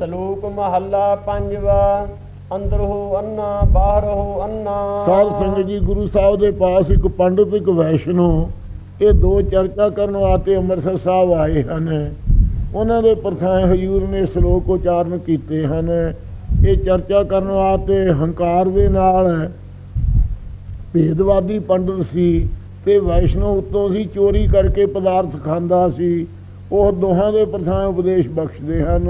ਸ਼ਲੋਕ ਮਹੱਲਾ ਪੰਜਵਾ, ਅੰਦਰੋ ਅੰਨਾ, ਬਾਹਰੋ ਅੰਨਾ। ਸਾਧ ਸੰਗਤ ਜੀ, ਗੁਰੂ ਸਾਹਿਬ ਦੇ ਪਾਸ ਇੱਕ ਪੰਡਤ, ਇੱਕ ਵੈਸ਼ਨੋ, ਇਹ ਦੋ ਚਰਚਾ ਕਰਨ ਵਾਸਤੇ ਅੰਮ੍ਰਿਤਸਰ ਸਾਹਿਬ ਆਏ ਹਨ। ਉਹਨਾਂ ਦੇ ਪ੍ਰਥਾਏ ਹਜੂਰ ਨੇ ਸ਼ਲੋਕ ਉਚਾਰਨ ਕੀਤੇ ਹਨ। ਇਹ ਚਰਚਾ ਕਰਨ ਵਾਸਤੇ ਹੰਕਾਰ ਦੇ ਨਾਲ ਭੇਦਵਾਦੀ ਪੰਡਤ ਸੀ ਤੇ ਵੈਸ਼ਨੋ ਉਤੋਂ ਸੀ ਚੋਰੀ ਕਰਕੇ ਪਦਾਰਥ ਖਾਂਦਾ ਸੀ। ਉਹ ਦੋਹਾਂ ਦੇ ਪ੍ਰਥਾਏ ਉਪਦੇਸ਼ ਬਖਸ਼ਦੇ ਹਨ।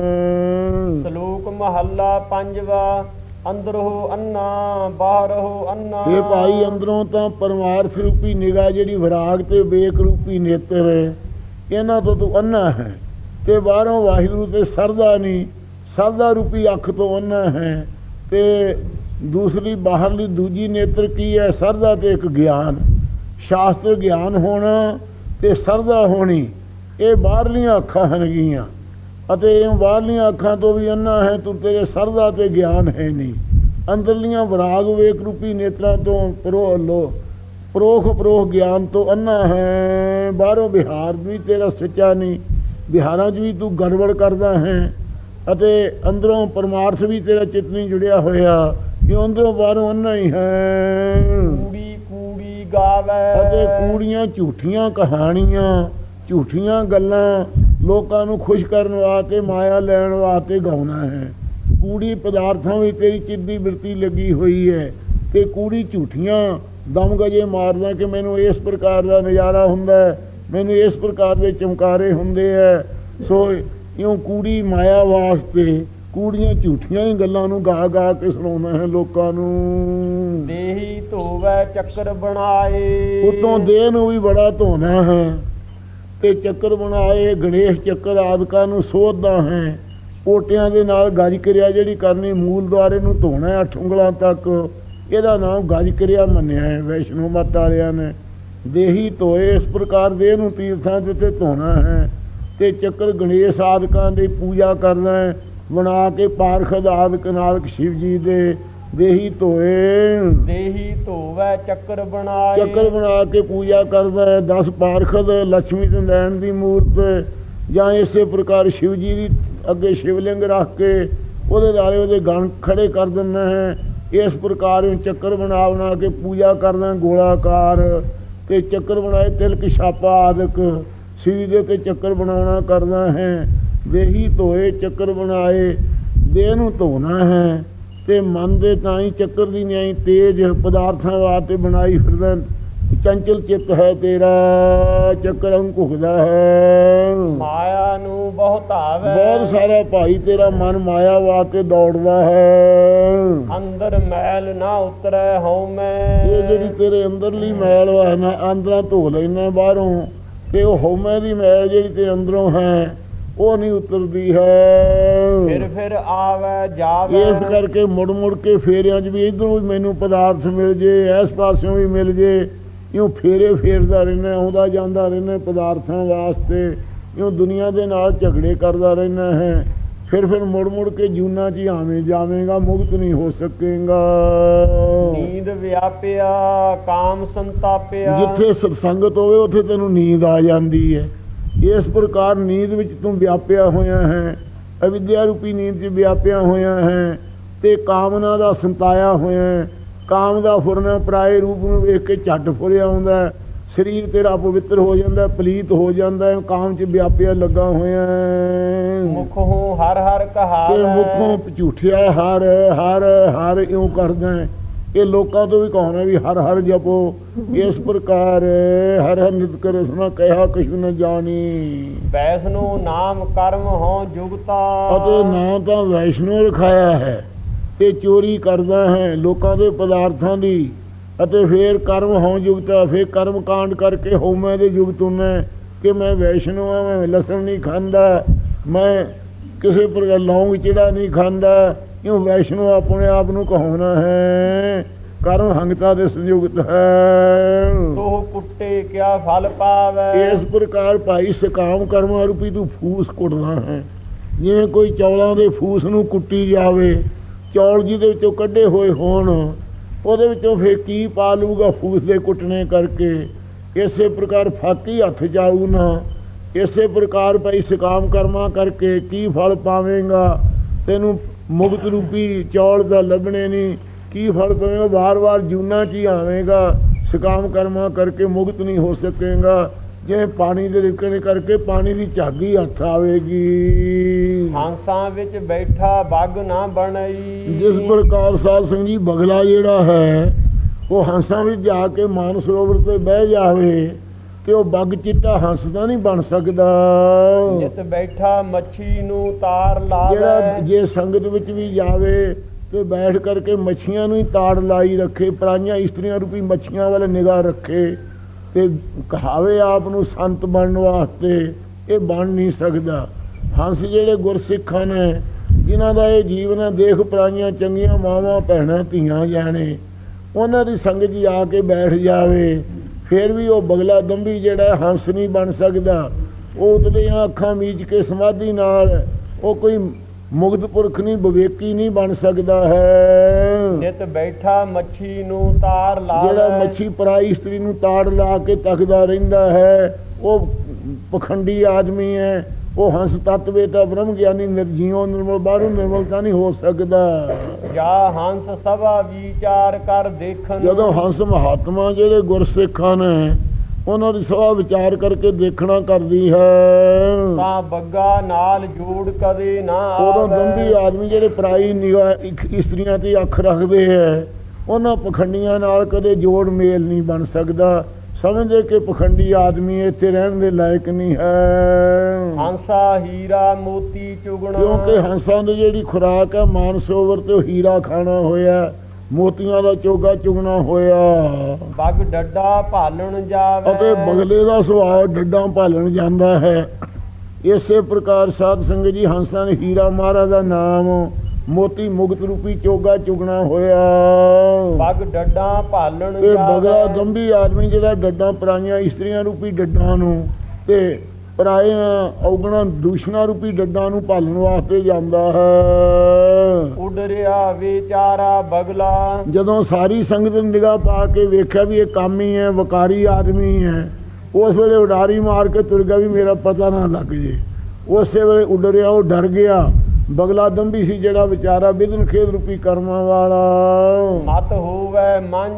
ਸ਼ਲੋਕ ਮਹੱਲਾ ਪੰਜਵਾ ਅੰਦਰੋ ਅੰਨਾ ਬਾਹਰੋ ਅੰਨਾ। ਇਹ ਭਾਈ ਅੰਦਰੋਂ ਤਾਂ ਪਰਮਾਰਥ ਰੂਪੀ ਨਿਗਾਹ ਜਿਹੜੀ ਵਿਰਾਗ ਤੇ ਵੇਕ ਰੂਪੀ ਨੇਤਰ ਹੈ ਇਹਨਾਂ ਤੋਂ ਤੂੰ ਅੰਨਾ ਹੈ ਤੇ ਬਾਹਰੋਂ ਵਾਹਿਗੁਰੂ ਤੇ ਸਰਦਾ ਨਹੀਂ ਸਰਦਾ ਰੂਪੀ ਅੱਖ ਤੋਂ ਅੰਨਾ ਹੈ ਤੇ ਦੂਸਰੀ ਬਾਹਰਲੀ ਦੂਜੀ ਨੇਤਰ ਕੀ ਹੈ? ਸਰਦਾ ਤੇ ਇੱਕ ਗਿਆਨ। ਸ਼ਾਸਤਰ ਗਿਆਨ ਹੋਣਾ ਤੇ ਸਰਦਾ ਹੋਣੀ। ਇਹ ਬਾਹਰਲੀਆਂ ਅੱਖਾਂ ਹਨਗੀਆਂ ਅਤੇ ਇਹ ਬਾਹਰਲੀਆਂ ਅੱਖਾਂ ਤੋਂ ਵੀ ਅੰਨਾ ਹੈ ਤੂੰ ਤੇਰੇ ਸਰਦਾ ਤੇ ਗਿਆਨ ਹੈ ਨਹੀਂ। ਅੰਦਰਲੀਆਂ ਵਿਰਾਗ ਵੇਕ ਰੂਪੀ ਨੇਤਰਾਂ ਤੋਂ ਪਰੋ ਲੋ ਪ੍ਰੋਖ ਪ੍ਰੋਖ ਗਿਆਨ ਤੋਂ ਅੰਨਾ ਹੈ। ਬਾਹਰੋਂ ਬਿਹਾਰ ਵੀ ਤੇਰਾ ਸੱਚਾ ਨਹੀਂ ਬਿਹਾਰਾਂ 'ਚ ਵੀ ਤੂੰ ਗੜਬੜ ਕਰਦਾ ਹੈ ਅਤੇ ਅੰਦਰੋਂ ਪਰਮਾਰਥ ਵੀ ਤੇਰਾ ਚਿੱਤ ਨਹੀਂ ਜੁੜਿਆ ਹੋਇਆ ਕਿ ਅੰਦਰੋਂ ਬਾਹਰੋਂ ਅੰਨਾ ਹੀ ਹੈ। ਕੂੜੀ ਕੂੜੀ ਗਾਵੇ। ਅਤੇ ਕੂੜੀਆਂ ਝੂਠੀਆਂ ਕਹਾਣੀਆਂ ਝੂਠੀਆਂ ਗੱਲਾਂ ਲੋਕਾਂ ਨੂੰ ਖੁਸ਼ ਕਰਨ ਵਾਸਤੇ ਮਾਇਆ ਲੈਣ ਵਾਸਤੇ ਗਾਉਣਾ ਹੈ। ਕੂੜੀ ਪਦਾਰਥਾਂ ਵਿੱਚ ਤੇਰੀ ਚਿੱਤ ਦੀ ਬਿਰਤੀ ਲੱਗੀ ਹੋਈ ਹੈ ਤੇ ਕੂੜੀ ਝੂਠੀਆਂ ਦਮ ਗਜੇ ਮਾਰਦਾ ਕਿ ਮੈਨੂੰ ਇਸ ਪ੍ਰਕਾਰ ਦਾ ਨਜ਼ਾਰਾ ਹੁੰਦਾ ਮੈਨੂੰ ਇਸ ਪ੍ਰਕਾਰ ਦੇ ਚਮਕਾਰੇ ਹੁੰਦੇ ਹੈ। ਸੋ ਇਉਂ ਕੂੜੀ ਮਾਇਆ ਵਾਸਤੇ ਕੂੜੀਆਂ ਝੂਠੀਆਂ ਹੀ ਗੱਲਾਂ ਨੂੰ ਗਾ ਗਾ ਕੇ ਸੁਣਾਉਂਦਾ ਹੈ ਲੋਕਾਂ ਨੂੰ। ਦੇਹੀ ਧੋਵੇ ਚੱਕਰ ਬਣਾਏ। ਉਤੋਂ ਦੇਹ ਨੂੰ ਵੀ ਬੜਾ ਧੋਣਾ ਹੈ। ਤੇ ਚੱਕਰ ਬਣਾਏ, ਗਣੇਸ਼ ਚੱਕਰ ਆਦਿਕਾਂ ਨੂੰ ਸੋਧਦਾ ਹੈ। ਪੋਟਿਆਂ ਦੇ ਨਾਲ ਗੱਜ ਕਿਰਿਆ ਜਿਹੜੀ ਕਰਨੀ ਮੂਲ ਦੁਆਰੇ ਨੂੰ ਧੋਣਾ ਅੱਠ ਉਂਗਲਾਂ ਤੱਕ। ਇਹਦਾ ਨਾਮ ਗੱਜ ਕਿਰਿਆ ਮੰਨਿਆ ਹੈ, ਵੈਸ਼ਨੋ ਮਤ ਵਾਲਿਆਂ ਨੇ। ਦੇਹੀ ਧੋਏ, ਇਸ ਪ੍ਰਕਾਰ ਦੇਹ ਨੂੰ ਤੀਰਥਾਂ ਦੇ ਉੱਤੇ ਧੋਣਾ ਹੈ। ਤੇ ਚੱਕਰ ਗਣੇਸ਼ ਆਦਿਕਾਂ ਦੀ ਪੂਜਾ ਕਰਨਾ ਹੈ, ਬਣਾ ਕੇ ਪਾਰਖਦ ਆਦਿਕ ਨਾਲ ਸ਼ਿਵ ਜੀ ਦੇ ਦੇਹੀ ਧੋਏ। ਦੇਹੀ ਧੋਵੇ ਚੱਕਰ ਬਣਾਏ। ਚੱਕਰ ਬਣਾ ਕੇ ਪੂਜਾ ਕਰਦਾ ਹੈ। 10 ਪਾਰਖਦ ਲక్ష్ਮੀ ਨਾਰਾਇਣ ਦੀ ਮੂਰਤ ਜਾਂ ਇਸੇ ਪ੍ਰਕਾਰ ਸ਼ਿਵ ਜੀ ਦੀ ਅੱਗੇ ਸ਼ਿਵਲਿੰਗ ਰੱਖ ਕੇ ਉਹਦੇ ਨਾਲੇ ਉਹਦੇ ਗਣ ਖੜੇ ਕਰ ਦਿੰਦਾ ਹੈ। ਇਸ ਪ੍ਰਕਾਰ ਇਹ ਚੱਕਰ ਬਣਾ ਬਣਾ ਕੇ ਪੂਜਾ ਕਰਦਾ ਗੋਲਾਕਾਰ। ਤੇ ਚੱਕਰ ਬਣਾਏ ਤਿਲਕ ਛਾਪਾ ਆਦਿਕ। ਸ੍ਰੀ ਦੇ ਤੇ ਚੱਕਰ ਬਣਾਉਣਾ ਕਰਦਾ ਹੈ। ਦੇਹੀ ਧੋਏ ਚੱਕਰ ਬਣਾਏ। ਦੇਹ ਨੂੰ ਧੋਣਾ ਹੈ। ਤੇ ਮਨ ਦੇ ਤਾਂ ਹੀ ਚੱਕਰ ਦੀ ਨਿਆਈ ਤੇਜ ਪਦਾਰਥਾਂ ਵਾਸਤੇ ਬਣਾਈ ਫਿਰਦਾ ਚੰਚਲ ਚਿੱਤ ਹੈ ਤੇਰਾ ਚੱਕਰ ਅੰਕੁਖਦਾ ਹੈ। ਮਾਇਆ ਨੂੰ ਬਹੁਤਾਵੇ ਬਹੁਤ ਸਾਰਾ ਭਾਈ ਤੇਰਾ ਮਨ ਮਾਇਆ ਵਾਸਤੇ ਦੌੜਦਾ ਹੈ। ਅੰਦਰ ਮੈਲ ਨਾ ਉਤਰੈ ਹਉ ਮੈਂ। ਇਹ ਜਿਹੜੀ ਤੇਰੇ ਅੰਦਰਲੀ ਮੈਲ ਵਾ ਨਾ ਅੰਦਰਾਂ ਧੋ ਲੈਣਾ ਬਾਹਰੋਂ ਤੇ ਉਹ ਹਉਮੈ ਦੀ ਮੈਲ ਜਿਹੜੀ ਤੇ ਅੰਦਰੋਂ ਹੈ। ਉਹ ਨਹੀਂ ਉਤਰਦੀ ਹੈ। ਫਿਰ ਫਿਰ ਆਵੇ ਜਾਵੇ। ਇਸ ਕਰਕੇ ਮੁੜ ਮੁੜ ਕੇ ਫੇਰਿਆਂ 'ਚ ਵੀ ਇਧਰੋਂ ਵੀ ਮੈਨੂੰ ਪਦਾਰਥ ਮਿਲ ਜੇ ਇਸ ਪਾਸਿਓਂ ਵੀ ਮਿਲ ਜੇ। ਇਉਂ ਫੇਰੇ ਫੇਰਦਾ ਰਹਿਣਾ ਆਉਂਦਾ ਜਾਂਦਾ ਰਹਿਣਾ ਪਦਾਰਥਾਂ ਵਾਸਤੇ। ਇਉਂ ਦੁਨੀਆ ਦੇ ਨਾਲ ਝਗੜੇ ਕਰਦਾ ਰਹਿਣਾ ਹੈ। ਫਿਰ ਫਿਰ ਮੁੜ ਮੁੜ ਕੇ ਜੂਨਾ 'ਚ ਹੀ ਆਵੇਂ ਜਾਵੇਂਗਾ ਮੁਕਤ ਨਹੀਂ ਹੋ ਸਕੇਗਾ। ਨੀਂਦ ਵਿਆਪਿਆ ਕਾਮ ਸੰਤਾਪਿਆ। ਜਿੱਥੇ ਸਤਸੰਗਤ ਹੋਵੇ ਉੱਥੇ ਤੈਨੂੰ ਨੀਂਦ ਆ ਜਾਂਦੀ ਹੈ। ਇਸ ਪ੍ਰਕਾਰ ਨੀਂਦ ਵਿੱਚ ਤੂੰ ਵਿਆਪਿਆ ਹੋਇਆ ਹੈ ਅਵਿਦਿਆ ਰੂਪੀ ਨੀਂਦ 'ਚ ਵਿਆਪਿਆ ਹੋਇਆ ਹੈ ਤੇ ਕਾਮਨਾ ਦਾ ਸੰਤਾਇਆ ਹੋਇਆ ਹੈ। ਕਾਮ ਦਾ ਫੁਰਨਾ ਪਰਾਏ ਰੂਪ ਨੂੰ ਵੇਖ ਕੇ ਝੱਟ ਫੁਰਿਆ ਆਉਂਦਾ। ਸਰੀਰ ਤੇਰਾ ਪਵਿੱਤਰ ਹੋ ਜਾਂਦਾ ਪਲੀਤ ਹੋ ਜਾਂਦਾ ਕਾਮ 'ਚ ਵਿਆਪਿਆ ਲੱਗਾ ਹੋਇਆ ਹੈ। ਮੁਖੋਂ ਹਰ ਹਰ ਤੇ ਕਹਾਵੇ ਮੁਖੋਂ ਝੂਠਿਆ ਹਰ ਹਰ ਹਰ ਇਉਂ ਕਰਦਾ ਹੈ। ਇਹ ਲੋਕਾਂ ਤੋਂ ਵੀ ਕਹੋਣਾ ਵੀ ਹਰ ਹਰ ਜਪੋ ਇਸ ਪ੍ਰਕਾਰ ਹਰ ਹਰ ਨਿਤ ਕਰ ਸੁਣਾ ਕਹਿਆ ਕਛੁ ਨ ਜਾਣੀ। ਵੈਸਨੋ ਨਾਮ ਕਰਮ ਹੋ ਜੁਗਤਾ। ਅਤੇ ਨਾ ਤਾਂ ਵੈਸ਼ਨੋ ਰਖਾਇਆ ਹੈ ਤੇ ਚੋਰੀ ਕਰਦਾ ਹੈ ਲੋਕਾਂ ਦੇ ਪਦਾਰਥਾਂ ਦੀ ਅਤੇ ਫੇਰ ਕਰਮ ਹਉ ਯੁਗਤਾ ਫੇਰ ਕਰਮ ਕਾਂਡ ਕਰਕੇ ਹਉਮੈ ਦੇ ਯੁਗਤ ਹੁੰਨਾ ਕਿ ਮੈਂ ਵੈਸ਼ਨੋ ਆ ਮੈਂ ਲਸਣ ਨਹੀਂ ਖਾਂਦਾ ਮੈਂ ਕਿਸੇ ਪ੍ਰਕਾਰ ਲੌਂਗ ਚਿੜਾ ਨਹੀਂ ਖਾਂਦਾ ਇਉਂ ਵੈਸ਼ਨੋ ਆਪਣੇ ਆਪ ਨੂੰ ਕਹਾਉਣਾ ਹੈ? ਕਰਮ ਹੰਗਤਾ ਦੇ ਸੰਯੁਗਤ ਹੈ। ਸੋ ਕੁੱਟੇ ਕਿਆ ਫਲ ਪਾਵੇ? ਇਸ ਪ੍ਰਕਾਰ ਭਾਈ ਸਕਾਮ ਕਰਮਾਂ ਰੂਪੀ ਤੂੰ ਫੂਸ ਕੁੱਟਦਾ ਹੈ। ਜਿਵੇਂ ਕੋਈ ਚੌਲਾਂ ਦੇ ਫੂਸ ਨੂੰ ਕੁੱਟੀ ਜਾਵੇ ਚੌਲ ਜਿਹਦੇ ਵਿੱਚੋਂ ਕੱਢੇ ਹੋਏ ਹੋਣ ਉਹਦੇ ਵਿੱਚੋਂ ਫੇਰ ਕੀ ਪਾ ਲੂਗਾ ਫੂਸ ਦੇ ਕੁੱਟਣੇ ਕਰਕੇ? ਇਸੇ ਪ੍ਰਕਾਰ ਫਾਕੀ ਹੱਥ ਜਾਊ ਨਾ। ਇਸੇ ਪ੍ਰਕਾਰ ਭਾਈ ਸਕਾਮ ਕਰਮਾਂ ਕਰਕੇ ਕੀ ਫਲ ਪਾਵੇਂਗਾ? ਤੈਨੂੰ ਮੁਕਤ ਰੂਪੀ ਚੌਲ ਦਾ ਲੱਭਣੇ ਨਹੀਂ ਕੀ ਫਲ ਪਵੇਗਾ? ਵਾਰ-ਵਾਰ ਜੂਨਾ ਚ ਹੀ ਆਵੇਂਗਾ। ਸਕਾਮ ਕਰਮਾਂ ਕਰਕੇ ਮੁਕਤ ਨਹੀਂ ਹੋ ਸਕੇਗਾ। ਜਿਵੇਂ ਪਾਣੀ ਦੇ ਰਿਕਣੇ ਕਰਕੇ ਪਾਣੀ ਦੀ ਝਾਗੀ ਹੱਥ ਆਵੇਗੀ। ਹਾਂਸਾਂ ਵਿੱਚ ਬੈਠਾ ਬੱਗ ਨਾ ਬਣਈ। ਜਿਸ ਪ੍ਰਕਾਰ ਸਾਧ ਸੰਗ ਜੀ ਬਗਲਾ ਜਿਹੜਾ ਹੈ ਉਹ ਹੰਸਾਂ ਵਿੱਚ ਜਾ ਕੇ ਮਾਨ ਸਰੋਵਰ ਤੇ ਬਹਿ ਜਾਵੇ। ਤੇ ਉਹ ਬੱਗ ਚਿੱਟਾ ਹੰਸ ਤਾਂ ਨਹੀਂ ਬਣ ਸਕਦਾ। ਜਿਤ ਬੈਠਾ ਮੱਛੀ ਨੂੰ ਤਾਰ ਜਿਹੜਾ ਲਾਵੇ ਜੇ ਸੰਗਤ ਵਿੱਚ ਵੀ ਜਾਵੇ ਤੇ ਬੈਠ ਕਰਕੇ ਮੱਛੀਆਂ ਨੂੰ ਹੀ ਤਾੜ ਲਾਈ ਰੱਖੇ ਪਰਾਈਆਂ ਇਸਤਰੀਆਂ ਰੂਪੀ ਮੱਛੀਆਂ ਵੱਲ ਨਿਗਾਹ ਰੱਖੇ ਤੇ ਕਹਾਵੇ ਆਪ ਨੂੰ ਸੰਤ ਬਣਨ ਵਾਸਤੇ ਇਹ ਬਣ ਨਹੀਂ ਸਕਦਾ। ਹੰਸ ਜਿਹੜੇ ਗੁਰਸਿੱਖਾਂ ਨੇ ਜਿਨ੍ਹਾਂ ਦਾ ਇਹ ਜੀਵਨ ਹੈ ਦੇਖ ਪਰਾਈਆਂ ਚੰਗੀਆਂ ਮਾਵਾਂ ਭੈਣਾਂ ਧੀਆਂ ਜਾਣੇ ਉਹਨਾਂ ਦੀ ਸੰਗਤ 'ਚ ਆ ਕੇ ਬੈਠ ਜਾਵੇ ਫਿਰ ਵੀ ਉਹ ਬਗਲਾ ਦੰਭੀ ਜਿਹੜਾ ਹੰਸ ਨਹੀਂ ਬਣ ਸਕਦਾ। ਉਹ ਉਤਲੀਆਂ ਅੱਖਾਂ ਮੀਚ ਕੇ ਸਮਾਧੀ ਨਾਲ ਉਹ ਕੋਈ ਮੁਗਧ ਪੁਰਖ ਨਹੀਂ ਵਿਵੇਕੀ ਨਹੀਂ ਬਣ ਸਕਦਾ ਹੈ। ਜਿਤ ਬੈਠਾ ਮੱਛੀ ਨੂੰ ਤਾਰ ਲਾਵੇ ਜਿਹੜਾ ਮੱਛੀ ਪਰਾਈ ਇਸਤਰੀ ਨੂੰ ਤਾੜ ਲਾ ਕੇ ਤੱਕਦਾ ਰਹਿੰਦਾ ਹੈ ਉਹ ਪਖੰਡੀ ਆਦਮੀ ਹੈ। ਉਹ ਹੰਸ ਤਤਵੇ ਤਾਂ ਬ੍ਰਹਮ ਗਿਆਨੀ ਨਿਰਜੀਵ ਨਿਰਮਲ ਬਾਹਰੋਂ ਨਿਰਮਲ ਤਾਂ ਨਹੀਂ ਹੋ ਸਕਦਾ। ਜਾ ਹੰਸ ਸਭਾ ਵਿਚਾਰ ਕਰ ਦੇਖਣ। ਜਦੋਂ ਹੰਸ ਮਹਾਤਮਾ ਜਿਹੜੇ ਗੁਰਸਿੱਖਾਂ ਨੇ ਉਹਨਾਂ ਦੀ ਸਭਾ ਵਿਚਾਰ ਕਰਕੇ ਦੇਖਣਾ ਕਰਦੀ ਹੈ। ਤਾਂ ਬੱਗਾ ਨਾਲ ਜੋੜ ਕਦੇ ਨਾ ਉਦੋਂ ਆਵੇ। ਦੰਭੀ ਆਦਮੀ ਜਿਹੜੇ ਪਰਾਈ ਨਿਗਾਹ ਇਸਤਰੀਆਂ ਤੇ ਅੱਖ ਰੱਖਦੇ ਹੈ ਉਹਨਾਂ ਪਖੰਡੀਆਂ ਨਾਲ ਕਦੇ ਜੋੜ ਮੇਲ ਨਹੀਂ ਬਣ ਸਕਦਾ। ਸਮਝਦੇ ਕਿ ਪਖੰਡੀ ਆਦਮੀ ਇੱਥੇ ਰਹਿਣ ਦੇ ਲਾਇਕ ਨਹੀਂ ਹੈ। ਹੰਸਾ ਹੀਰਾ ਮੋਤੀ ਚੁਗਣਾ। ਕਿਉਂਕਿ ਹੰਸਾਂ ਦੀ ਜਿਹੜੀ ਖੁਰਾਕ ਹੈ ਮਾਨਸੋਵਰ ਤੇ ਹੀਰਾ ਖਾਣਾ ਹੋਇਆ ਮੋਤੀਆਂ ਦਾ ਚੋਗਾ ਚੁਗਣਾ ਹੋਇਆ। ਬੱਗ ਡੱਡਾ ਭਾਲਣ ਜਾਵੇ। ਅਤੇ ਬਗਲੇ ਦਾ ਸੁਭਾਅ ਡੱਡਾਂ ਭਾਲਣ ਜਾਂਦਾ ਹੈ। ਇਸੇ ਪ੍ਰਕਾਰ ਸਾਧ ਸੰਗਤ ਜੀ ਹੰਸਾਂ ਨੇ ਹੀਰਾ ਮਹਾਰਾਜ ਦਾ ਨਾਮ ਮੋਤੀ ਮੁਕਤ ਰੂਪੀ ਚੋਗਾ ਚੁਗਣਾ ਹੋਇਆ। ਬੱਗ ਡੱਡਾ ਭਾਲਣ ਤੇ ਬਗਲਾ ਦੰਭੀ ਆਦਮੀ ਜਿਹੜਾ ਡੱਡਾਂ ਪਰਾਈਆਂ ਇਸਤਰੀਆਂ ਰੂਪੀ ਡੱਡਾਂ ਨੂੰ ਤੇ ਪਰਾਏ ਔਗਣਾ ਦੂਸ਼ਣਾ ਰੂਪੀ ਡੱਡਾਂ ਨੂੰ ਭਾਲਣ ਵਾਸਤੇ ਜਾਂਦਾ ਹੈ। ਉੱਡ ਰਿਹਾ ਵਿਚਾਰਾ ਬਗਲਾ। ਜਦੋਂ ਸਾਰੀ ਸੰਗਤ ਨੇ ਨਿਗਾਹ ਪਾ ਕੇ ਵੇਖਿਆ ਵੀ ਇਹ ਕਾਮੀ ਹੈ ਵਕਾਰੀ ਆਦਮੀ ਹੈ ਉਸ ਵੇਲੇ ਉਡਾਰੀ ਮਾਰ ਕੇ ਤੁਰ ਗਿਆ ਵੀ ਮੇਰਾ ਪਤਾ ਨਾ ਲੱਗ ਜੇ। ਉਸੇ ਵੇਲੇ ਉੱਡ ਰਿਹਾ ਉਹ ਡਰ ਗਿਆ। ਬਗਲਾ ਦੰਭੀ ਸੀ ਜਿਹੜਾ ਵਿਚਾਰਾ ਵਿਦਨ ਖੇਦ ਰੂਪੀ ਕਰਮਾਂ ਵਾਲਾ। ਮਤ ਹੋਵੇ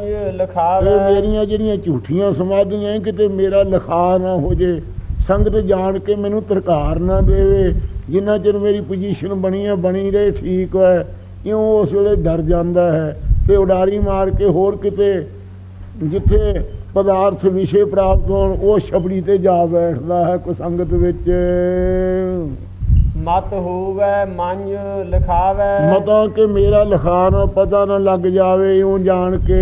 ਇਹ ਲਖਾਵੇ। ਮੇਰੀਆਂ ਜਿਹੜੀਆਂ ਝੂਠੀਆਂ ਸਮਾਧੀਆਂ ਕਿਤੇ ਮੇਰਾ ਲਿਖਾ ਨਾ ਹੋ ਜੇ। ਸੰਗਤ ਜਾਣ ਕੇ ਮੈਨੂੰ ਤਰਕਾਰ ਨਾ ਦੇਵੇ। ਜਿੰਨਾ ਚਿਰ ਮੇਰੀ ਪੋਜੀਸ਼ਨ ਬਣੀ ਹੈ ਬਣੀ ਰਹੇ ਠੀਕ ਹੈ ਇਉਂ ਉਸ ਵੇਲੇ ਡਰ ਜਾਂਦਾ ਹੈ। ਤੇ ਉਡਾਰੀ ਮਾਰ ਕੇ ਹੋਰ ਕਿਤੇ ਜਿੱਥੇ ਪਦਾਰਥ ਵਿਸ਼ੇ ਪ੍ਰਾਪਤ ਹੋਣ ਉਹ ਛਪੜੀ ਤੇ ਜਾ ਬੈਠਦਾ ਹੈ ਕੋ ਸੰਗਤ ਵਿੱਚ। ਮਤ ਹੋਵੇ ਮੰਝ ਲਖਾਵੇ। ਮਤਾਂ ਕਿ ਮੇਰਾ ਲਿਖਾ ਨਾ ਪਤਾ ਨਾ ਲੱਗ ਜਾਵੇ ਇਉਂ ਜਾਣ ਕੇ।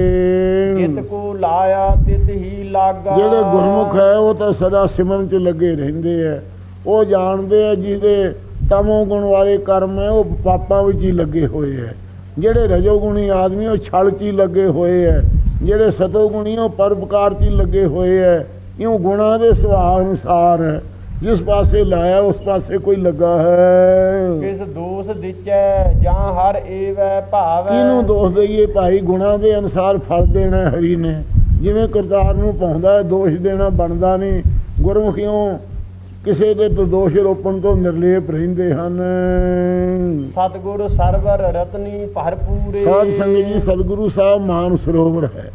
ਜਿਤ ਕੋ ਲਾਇਆ ਤਿਤ ਹੀ ਲਾਗਾ। ਜਿਹੜੇ ਗੁਰਮੁਖ ਹੈ ਉਹ ਤਾਂ ਸਦਾ ਸਿਮਰਨ 'ਚ ਲੱਗੇ ਰਹਿੰਦੇ ਆ। ਉਹ ਜਾਣਦੇ ਆ ਜਿਹਦੇ ਤਮੋ ਗੁਣ ਵਾਲੇ ਕਰਮ ਹੈ ਉਹ ਪਾਪਾਂ ਵਿੱਚ ਹੀ ਲੱਗੇ ਹੋਏ ਆ। ਜਿਹੜੇ ਰਜੋ ਗੁਣੀ ਆਦਮੀ ਉਹ ਛਲ 'ਚ ਹੀ ਲੱਗੇ ਹੋਏ ਆ। ਜਿਹੜੇ ਸਤੋ ਗੁਣੀ ਉਹ ਪਰਪਕਾਰ 'ਚ ਹੀ ਲੱਗੇ ਹੋਏ ਆ। ਇਉਂ ਗੁਣਾਂ ਦੇ ਸੁਭਾਅ ਅਨੁਸਾਰ ਹੈ। ਜਿਸ ਪਾਸੇ ਲਾਇਆ ਉਸ ਪਾਸੇ ਕੋਈ ਲੱਗਾ ਹੈ। ਕਿਸ ਦੋਸ ਦਿੱਚੈ ਜਾਂ ਹਰ ਏਵੈ ਭਾਵੈ। ਇਹਨੂੰ ਦੋਸ਼ ਦਈਏ? ਭਾਈ ਗੁਣਾਂ ਦੇ ਅਨੁਸਾਰ ਫਲ ਦੇਣਾ ਹਰੀ ਨੇ। ਜਿਵੇਂ ਕਰਤਾਰ ਨੂੰ ਪਾਉਂਦਾ ਹੈ ਦੋਸ਼ ਦੇਣਾ ਬਣਦਾ ਨਹੀਂ। ਗੁਰਮੁਖੀਆਂ ਕਿਸੇ ਦੇ ਦੋਸ਼ ਰੋਪਣ ਤੋਂ ਨਿਰਲੇਪ ਰਹਿੰਦੇ ਹਨ। ਸਤਿਗੁਰ ਸਰਵਰ ਰਤਨੀ ਭਰਪੂਰੇ। ਸਾਧ ਸੰਗਤ ਜੀ ਸਤਿਗੁਰੂ ਸਾਹਿਬ ਮਾਨ ਸਰੋਵਰ ਹੈ।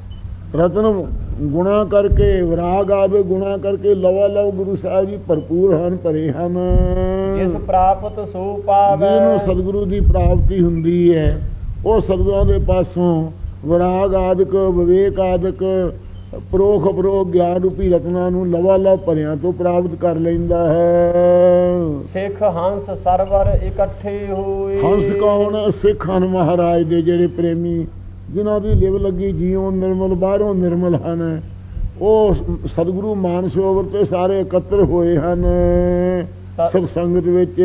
ਰਤਨ ਗੁਣਾ ਕਰਕੇ ਵਿਰਾਗ ਆਵੇ ਗੁਣਾ ਕਰਕੇ ਲਵਾ ਲਵ ਗੁਰੂ ਸਾਹਿਬ ਜੀ ਭਰਪੂਰ ਹਨ ਭਰੇ ਹਨ। ਜਿਸ ਪ੍ਰਾਪਤ ਸੋ ਪਾਵੈ। ਜਿਹਨੂੰ ਸਤਿਗੁਰੂ ਦੀ ਪ੍ਰਾਪਤੀ ਹੁੰਦੀ ਹੈ ਉਹ ਸਤਿਗੁਰਾਂ ਦੇ ਪਾਸੋਂ ਵਿਰਾਗ ਆਦਿਕ ਵਿਵੇਕ ਆਦਿਕ ਪ੍ਰੋਖ ਪ੍ਰੋਖ ਗਿਆਨ ਰੂਪੀ ਰਤਨਾਂ ਨੂੰ ਲਵਾ ਲਵ ਭਰਿਆਂ ਤੋਂ ਪ੍ਰਾਪਤ ਕਰ ਲੈਂਦਾ ਹੈ। ਸਿੱਖ ਹੰਸ ਸਰਵਰ ਇਕੱਠੇ ਹੋਏ। ਹੰਸ ਕੌਣ? ਸਿੱਖ ਹਨ ਮਹਾਰਾਜ ਦੇ ਜਿਹੜੇ ਪ੍ਰੇਮੀ ਜਿਨ੍ਹਾਂ ਦੀ ਲਿਵ ਲੱਗੀ ਜੀਉ ਨਿਰਮਲ ਬਾਹਰੋਂ ਨਿਰਮਲ ਹਨ। ਉਹ ਸਤਿਗੁਰੂ ਮਾਨ ਸਰੋਵਰ ਤੇ ਸਾਰੇ ਇਕੱਤਰ ਹੋਏ ਹਨ ਸਤ ਸੰਗਤ ਵਿੱਚ।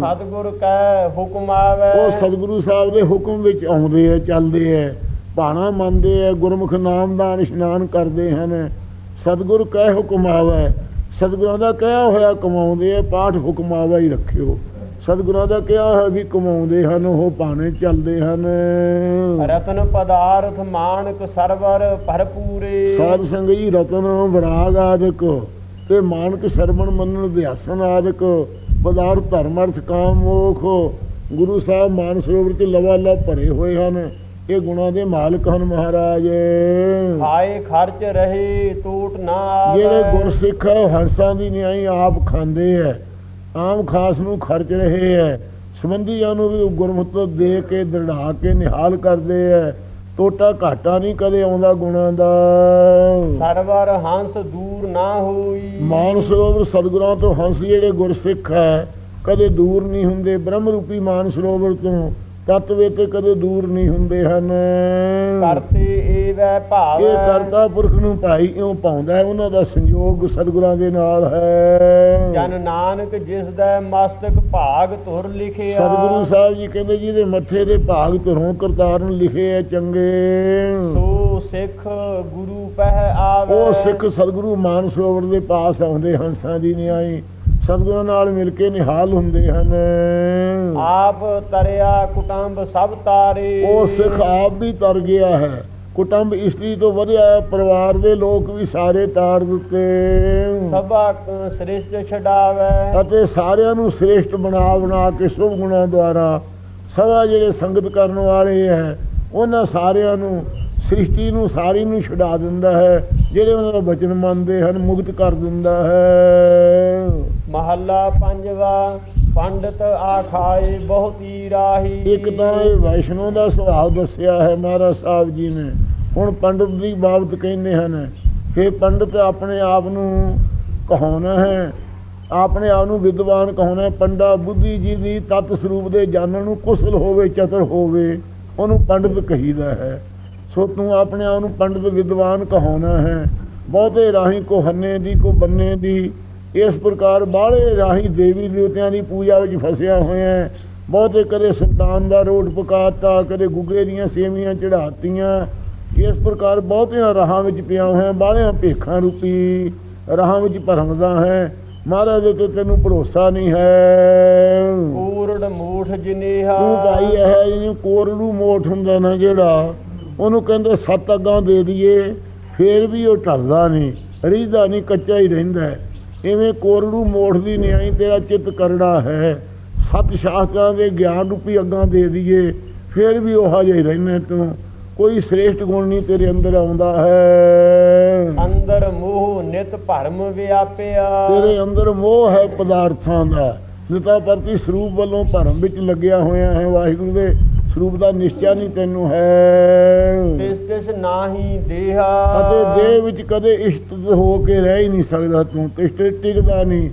ਸਤਿਗੁਰ ਕੈ ਹੁਕਮ ਆਵੈ। ਉਹ ਸਤਿਗੁਰੂ ਸਾਹਿਬ ਦੇ ਹੁਕਮ ਵਿੱਚ ਆਉਂਦੇ ਆ ਚੱਲਦੇ ਆ। ਬਾਣਾ ਮੰਨਦੇ ਆ ਗੁਰਮੁਖ ਨਾਮ ਦਾ ਇਸ਼ਨਾਨ ਕਰਦੇ ਹਨ। ਸਤਿਗੁਰ ਕਹਿ ਹੁਕਮ ਆਵੇ। ਸਤਿਗੁਰਾਂ ਦਾ ਕਿਹਾ ਹੋਇਆ ਕਮਾਉਂਦੇ ਆ ਪਾਠ ਹੁਕਮ ਆਵਾ ਹੀ ਰੱਖਿਓ। ਸਤਿਗੁਰਾਂ ਦਾ ਕਿਹਾ ਹੋਇਆ ਵੀ ਕਮਾਉਂਦੇ ਹਨ ਉਹ ਬਾਣੇ ਚੱਲਦੇ ਹਨ। ਰਤਨ ਪਦਾਰਥ ਮਾਨਕ ਸਰਵਰ ਭਰਪੂਰੇ। ਸਾਧ ਸੰਗ ਜੀ ਰਤਨ ਵਿਰਾਗ ਆਦਿਕ ਤੇ ਮਾਨਕ ਸ਼ਰਮਣ ਮੰਨਣ ਅਧਿਆਸਨ ਆਦਿਕ ਪਦਾਰਥ ਧਰਮ ਅਰਥ ਕਾਮ ਮੋਖ ਗੁਰੂ ਸਾਹਿਬ ਮਾਨ ਸਰੋਵਰ ਚ ਲਵਾ ਲਵ ਭਰੇ ਹੋਏ ਹਨ। ਇਹ ਗੁਣਾਂ ਦੇ ਮਾਲਕ ਹਨ ਮਹਾਰਾਜ। ਖਾਏ ਖਰਚ ਰਹੇ ਟੂਟ ਨਾ ਜਿਹੜੇ ਗੁਰਸਿੱਖ ਹੈ ਹੰਸਾਂ ਦੀ ਨਿਆਈ ਆਪ ਖਾਂਦੇ ਐ ਆਮ ਖਾਸ ਨੂੰ ਖਰਚ ਰਹੇ ਐ। ਸੰਬੰਧੀਆਂ ਨੂੰ ਵੀ ਗੁਰਮਤਿ ਦੇ ਕੇ ਦ੍ਰਿੜਾ ਕੇ ਨਿਹਾਲ ਕਰਦੇ ਐ। ਟੋਟਾ ਘਾਟਾ ਨਹੀਂ ਕਦੇ ਆਉਂਦਾ ਗੁਣਾਂ ਦਾ। ਸਰਵਰ ਹੰਸ ਦੂਰ ਨਾ ਹੋਈ। ਮਾਨ ਸਰੋਵਰ ਸਤਿਗੁਰਾਂ ਤੋਂ ਹੰਸ ਜਿਹੜੇ ਗੁਰਸਿੱਖ ਹੈ ਕਦੇ ਦੂਰ ਨਹੀਂ ਹੁੰਦੇ। ਬ੍ਰਹਮ ਰੂਪੀ ਮਾਨ ਸਰੋਵਰ ਤੋਂ ਤਤਵੇ ਤੇ ਕਦੇ ਦੂਰ ਨਹੀਂ ਹੁੰਦੇ ਹਨ। ਕਰਤੇ ਏਵੈ ਭਾਵ ਇਹ ਕਰਤਾ ਪੁਰਖ ਨੂੰ ਭਾਈ ਇਉਂ ਪਾਉਂਦਾ ਹੈ ਉਹਨਾਂ ਦਾ ਸੰਯੋਗ ਸਤਿਗੁਰਾਂ ਦੇ ਨਾਲ ਹੈ। ਜਨ ਨਾਨਕ ਜਿਸ ਦਾ ਮਸਤਕ ਭਾਗ ਧੁਰ ਲਿਖਿਆ। ਸਤਿਗੁਰੂ ਸਾਹਿਬ ਜੀ ਕਹਿੰਦੇ ਜੀ ਦੇ ਮੱਥੇ ਦੇ ਭਾਗ ਧਰੋਂ ਕਰਤਾਰ ਨੂੰ ਲਿਖੇ ਐ ਚੰਗੇ। ਸੋ ਸਿੱਖ ਗੁਰੂ ਪਹਿ ਆਵੇ। ਉਹ ਸਿੱਖ ਸਤਿਗੁਰੂ ਮਾਨ ਸਰੋਵਰ ਦੇ ਪਾਸ ਆਉਂਦੇ ਹੰਸਾਂ ਦੀ ਨਿਆਈ। ਸਤਿਗੁਰਾਂ ਨਾਲ ਮਿਲ ਕੇ ਨਿਹਾਲ ਹੁੰਦੇ ਹਨ। ਆਪ ਤਰਿਆ ਕੁਟੰਬ ਸਭ ਤਾਰੇ। ਉਹ ਸਿੱਖ ਆਪ ਵੀ ਤਰ ਗਿਆ ਹੈ। ਕੁਟੰਬ ਇਸਤਰੀ ਤੋਂ ਵਧਿਆ ਪਰਿਵਾਰ ਦੇ ਲੋਕ ਵੀ ਸਾਰੇ ਤਾਰ ਦਿੱਤੇ। ਸਭਾ ਸ੍ਰਿਸ਼ਟ ਛਡਾਵੇ। ਅਤੇ ਸਾਰਿਆਂ ਨੂੰ ਸ੍ਰੇਸ਼ਟ ਬਣਾ ਬਣਾ ਕੇ ਸ਼ੁਭ ਗੁਣਾਂ ਦੁਆਰਾ ਸਭਾ ਜਿਹੜੇ ਸੰਗਤ ਕਰਨ ਵਾਲੇ ਹੈ ਉਹਨਾਂ ਸਾਰਿਆਂ ਨੂੰ ਸ੍ਰਿਸ਼ਟੀ ਨੂੰ ਸਾਰੀ ਨੂੰ ਛੁਡਾ ਦਿੰਦਾ ਹੈ ਜਿਹੜੇ ਉਹਨਾਂ ਦਾ ਬਚਨ ਮੰਨਦੇ ਹਨ ਮੁਕਤ ਕਰ ਦਿੰਦਾ ਹੈ। ਮਹੱਲਾ ਪੰਜਵਾ ਪੰਡਤ ਆਖਾਏ ਬਹੁਤੀ ਰਾਹੀ। ਇੱਕ ਤਾਂ ਇਹ ਵੈਸ਼ਨੋ ਦਾ ਸੁਭਾਅ ਦੱਸਿਆ ਹੈ ਮਹਾਰਾਜ ਸਾਹਿਬ ਜੀ ਨੇ। ਹੁਣ ਪੰਡਤ ਦੀ ਬਾਬਤ ਕਹਿੰਦੇ ਹਨ ਕਿ ਪੰਡਤ ਆਪਣੇ ਆਪ ਨੂੰ ਕਹਾਉਣਾ ਹੈ। ਆਪਣੇ ਆਪ ਨੂੰ ਵਿਦਵਾਨ ਕਹਾਉਣਾ ਪੰਡਾ ਬੁੱਧੀ ਜੀ ਦੀ ਤਤ ਸਰੂਪ ਦੇ ਜਾਣਨ ਨੂੰ ਕੁਸ਼ਲ ਹੋਵੇ ਚਤਰ ਹੋਵੇ ਉਹਨੂੰ ਪੰਡਤ ਕਹੀਦਾ ਹੈ। ਸੋ ਤੂੰ ਆਪਣੇ ਆਪ ਨੂੰ ਪੰਡਤ ਵਿਦਵਾਨ ਕਹਾਉਣਾ ਹੈ। ਬਹੁਤੇ ਰਾਹੀ ਕੋ ਹੰਨੇ ਦੀ ਕੋ ਬੰਨੇ ਦੀ। ਇਸ ਪ੍ਰਕਾਰ ਬਾਹਲੇ ਰਾਹੀ ਦੇਵੀ ਦੇਵਤਿਆਂ ਦੀ ਪੂਜਾ ਵਿੱਚ ਫਸਿਆ ਹੋਇਆ ਹੈ। ਬਹੁਤੇ ਕਦੇ ਸੰਤਾਨ ਦਾ ਰੋਟ ਪਕਾਤਾ ਕਦੇ ਗੁੱਗੇ ਦੀਆਂ ਸੇਵੀਆਂ ਚੜਾਤੀਆਂ ਇਸ ਪ੍ਰਕਾਰ ਬਹੁਤਿਆਂ ਰਾਹਾਂ ਵਿੱਚ ਪਿਆ ਹੋਇਆ ਬਾਹਲਿਆਂ ਭੇਖਾਂ ਰੂਪੀ ਰਾਹਾਂ ਵਿੱਚ ਭਰਮਦਾ ਹੈ। ਮਹਾਰਾਜ ਦੇ ਤੇ ਤੈਨੂੰ ਭਰੋਸਾ ਨਹੀਂ ਹੈ। ਕੂਰੜ ਮੂਠ ਜਿਨੇਹਾ। ਤੂੰ ਭਾਈ ਇਹ ਕੋਰਲੂ ਮੋਠ ਹੁੰਦਾ ਨਾ ਜਿਹੜਾ ਉਹਨੂੰ ਕਹਿੰਦੇ ਸੱਤ ਅੱਗਾਂ ਦੇ ਦਈਏ ਫੇਰ ਵੀ ਉਹ ਢਲਦਾ ਨਹੀਂ ਰੀਦਾ ਨਹੀਂ ਕੱਚਾ ਹੀ ਰਹਿੰਦਾ। ਇਵੇਂ ਕੋਰਲੂ ਮੋਠ ਦੀ ਨਿਆਈ ਤੇਰਾ ਚਿੱਤ ਕਰੜਾ ਹੈ। ਸੱਤ ਸ਼ਾਸਤਰਾਂ ਦੇ ਗਿਆਨ ਰੂਪੀ ਅੱਗਾਂ ਦੇ ਦਈਏ ਫੇਰ ਵੀ ਉਹ ਜਿਹਾ ਹੀ ਰਹਿਣਾ ਤੂੰ। ਕੋਈ ਸ੍ਰੇਸ਼ਟ ਗੁਣ ਨਹੀਂ ਤੇਰੇ ਅੰਦਰ ਆਉਂਦਾ ਹੈ। ਅੰਦਰ ਮੋਹ ਨਿਤ ਭਰਮ ਵਿਆਪਿਆ। ਤੇਰੇ ਅੰਦਰ ਮੋਹ ਹੈ ਪਦਾਰਥਾਂ ਦਾ। ਨਿਤਾ ਪ੍ਰਤੀ ਸਰੂਪ ਵੱਲੋਂ ਭਰਮ ਵਿੱਚ ਲੱਗਿਆ ਹੋਇਆ ਹੈ ਵਾਹਿਗੁਰੂ ਦੇ। ਸਰੂਪ ਦਾ ਨਿਸ਼ਚਾ ਨਹੀਂ ਤੈਨੂੰ ਹੈ। ਤਿਸ ਤਿਸ ਨਾਹੀ ਦੇਹਾ। ਅਤੇ ਦੇਹ ਵਿੱਚ ਕਦੇ ਇਸ਼ਟ ਹੋ ਕੇ ਰਹਿ ਹੀ ਨਹੀਂ ਸਕਦਾ ਤੂੰ ਤਿਸ਼ਟ ਟਿਕਦਾ ਨਹੀਂ।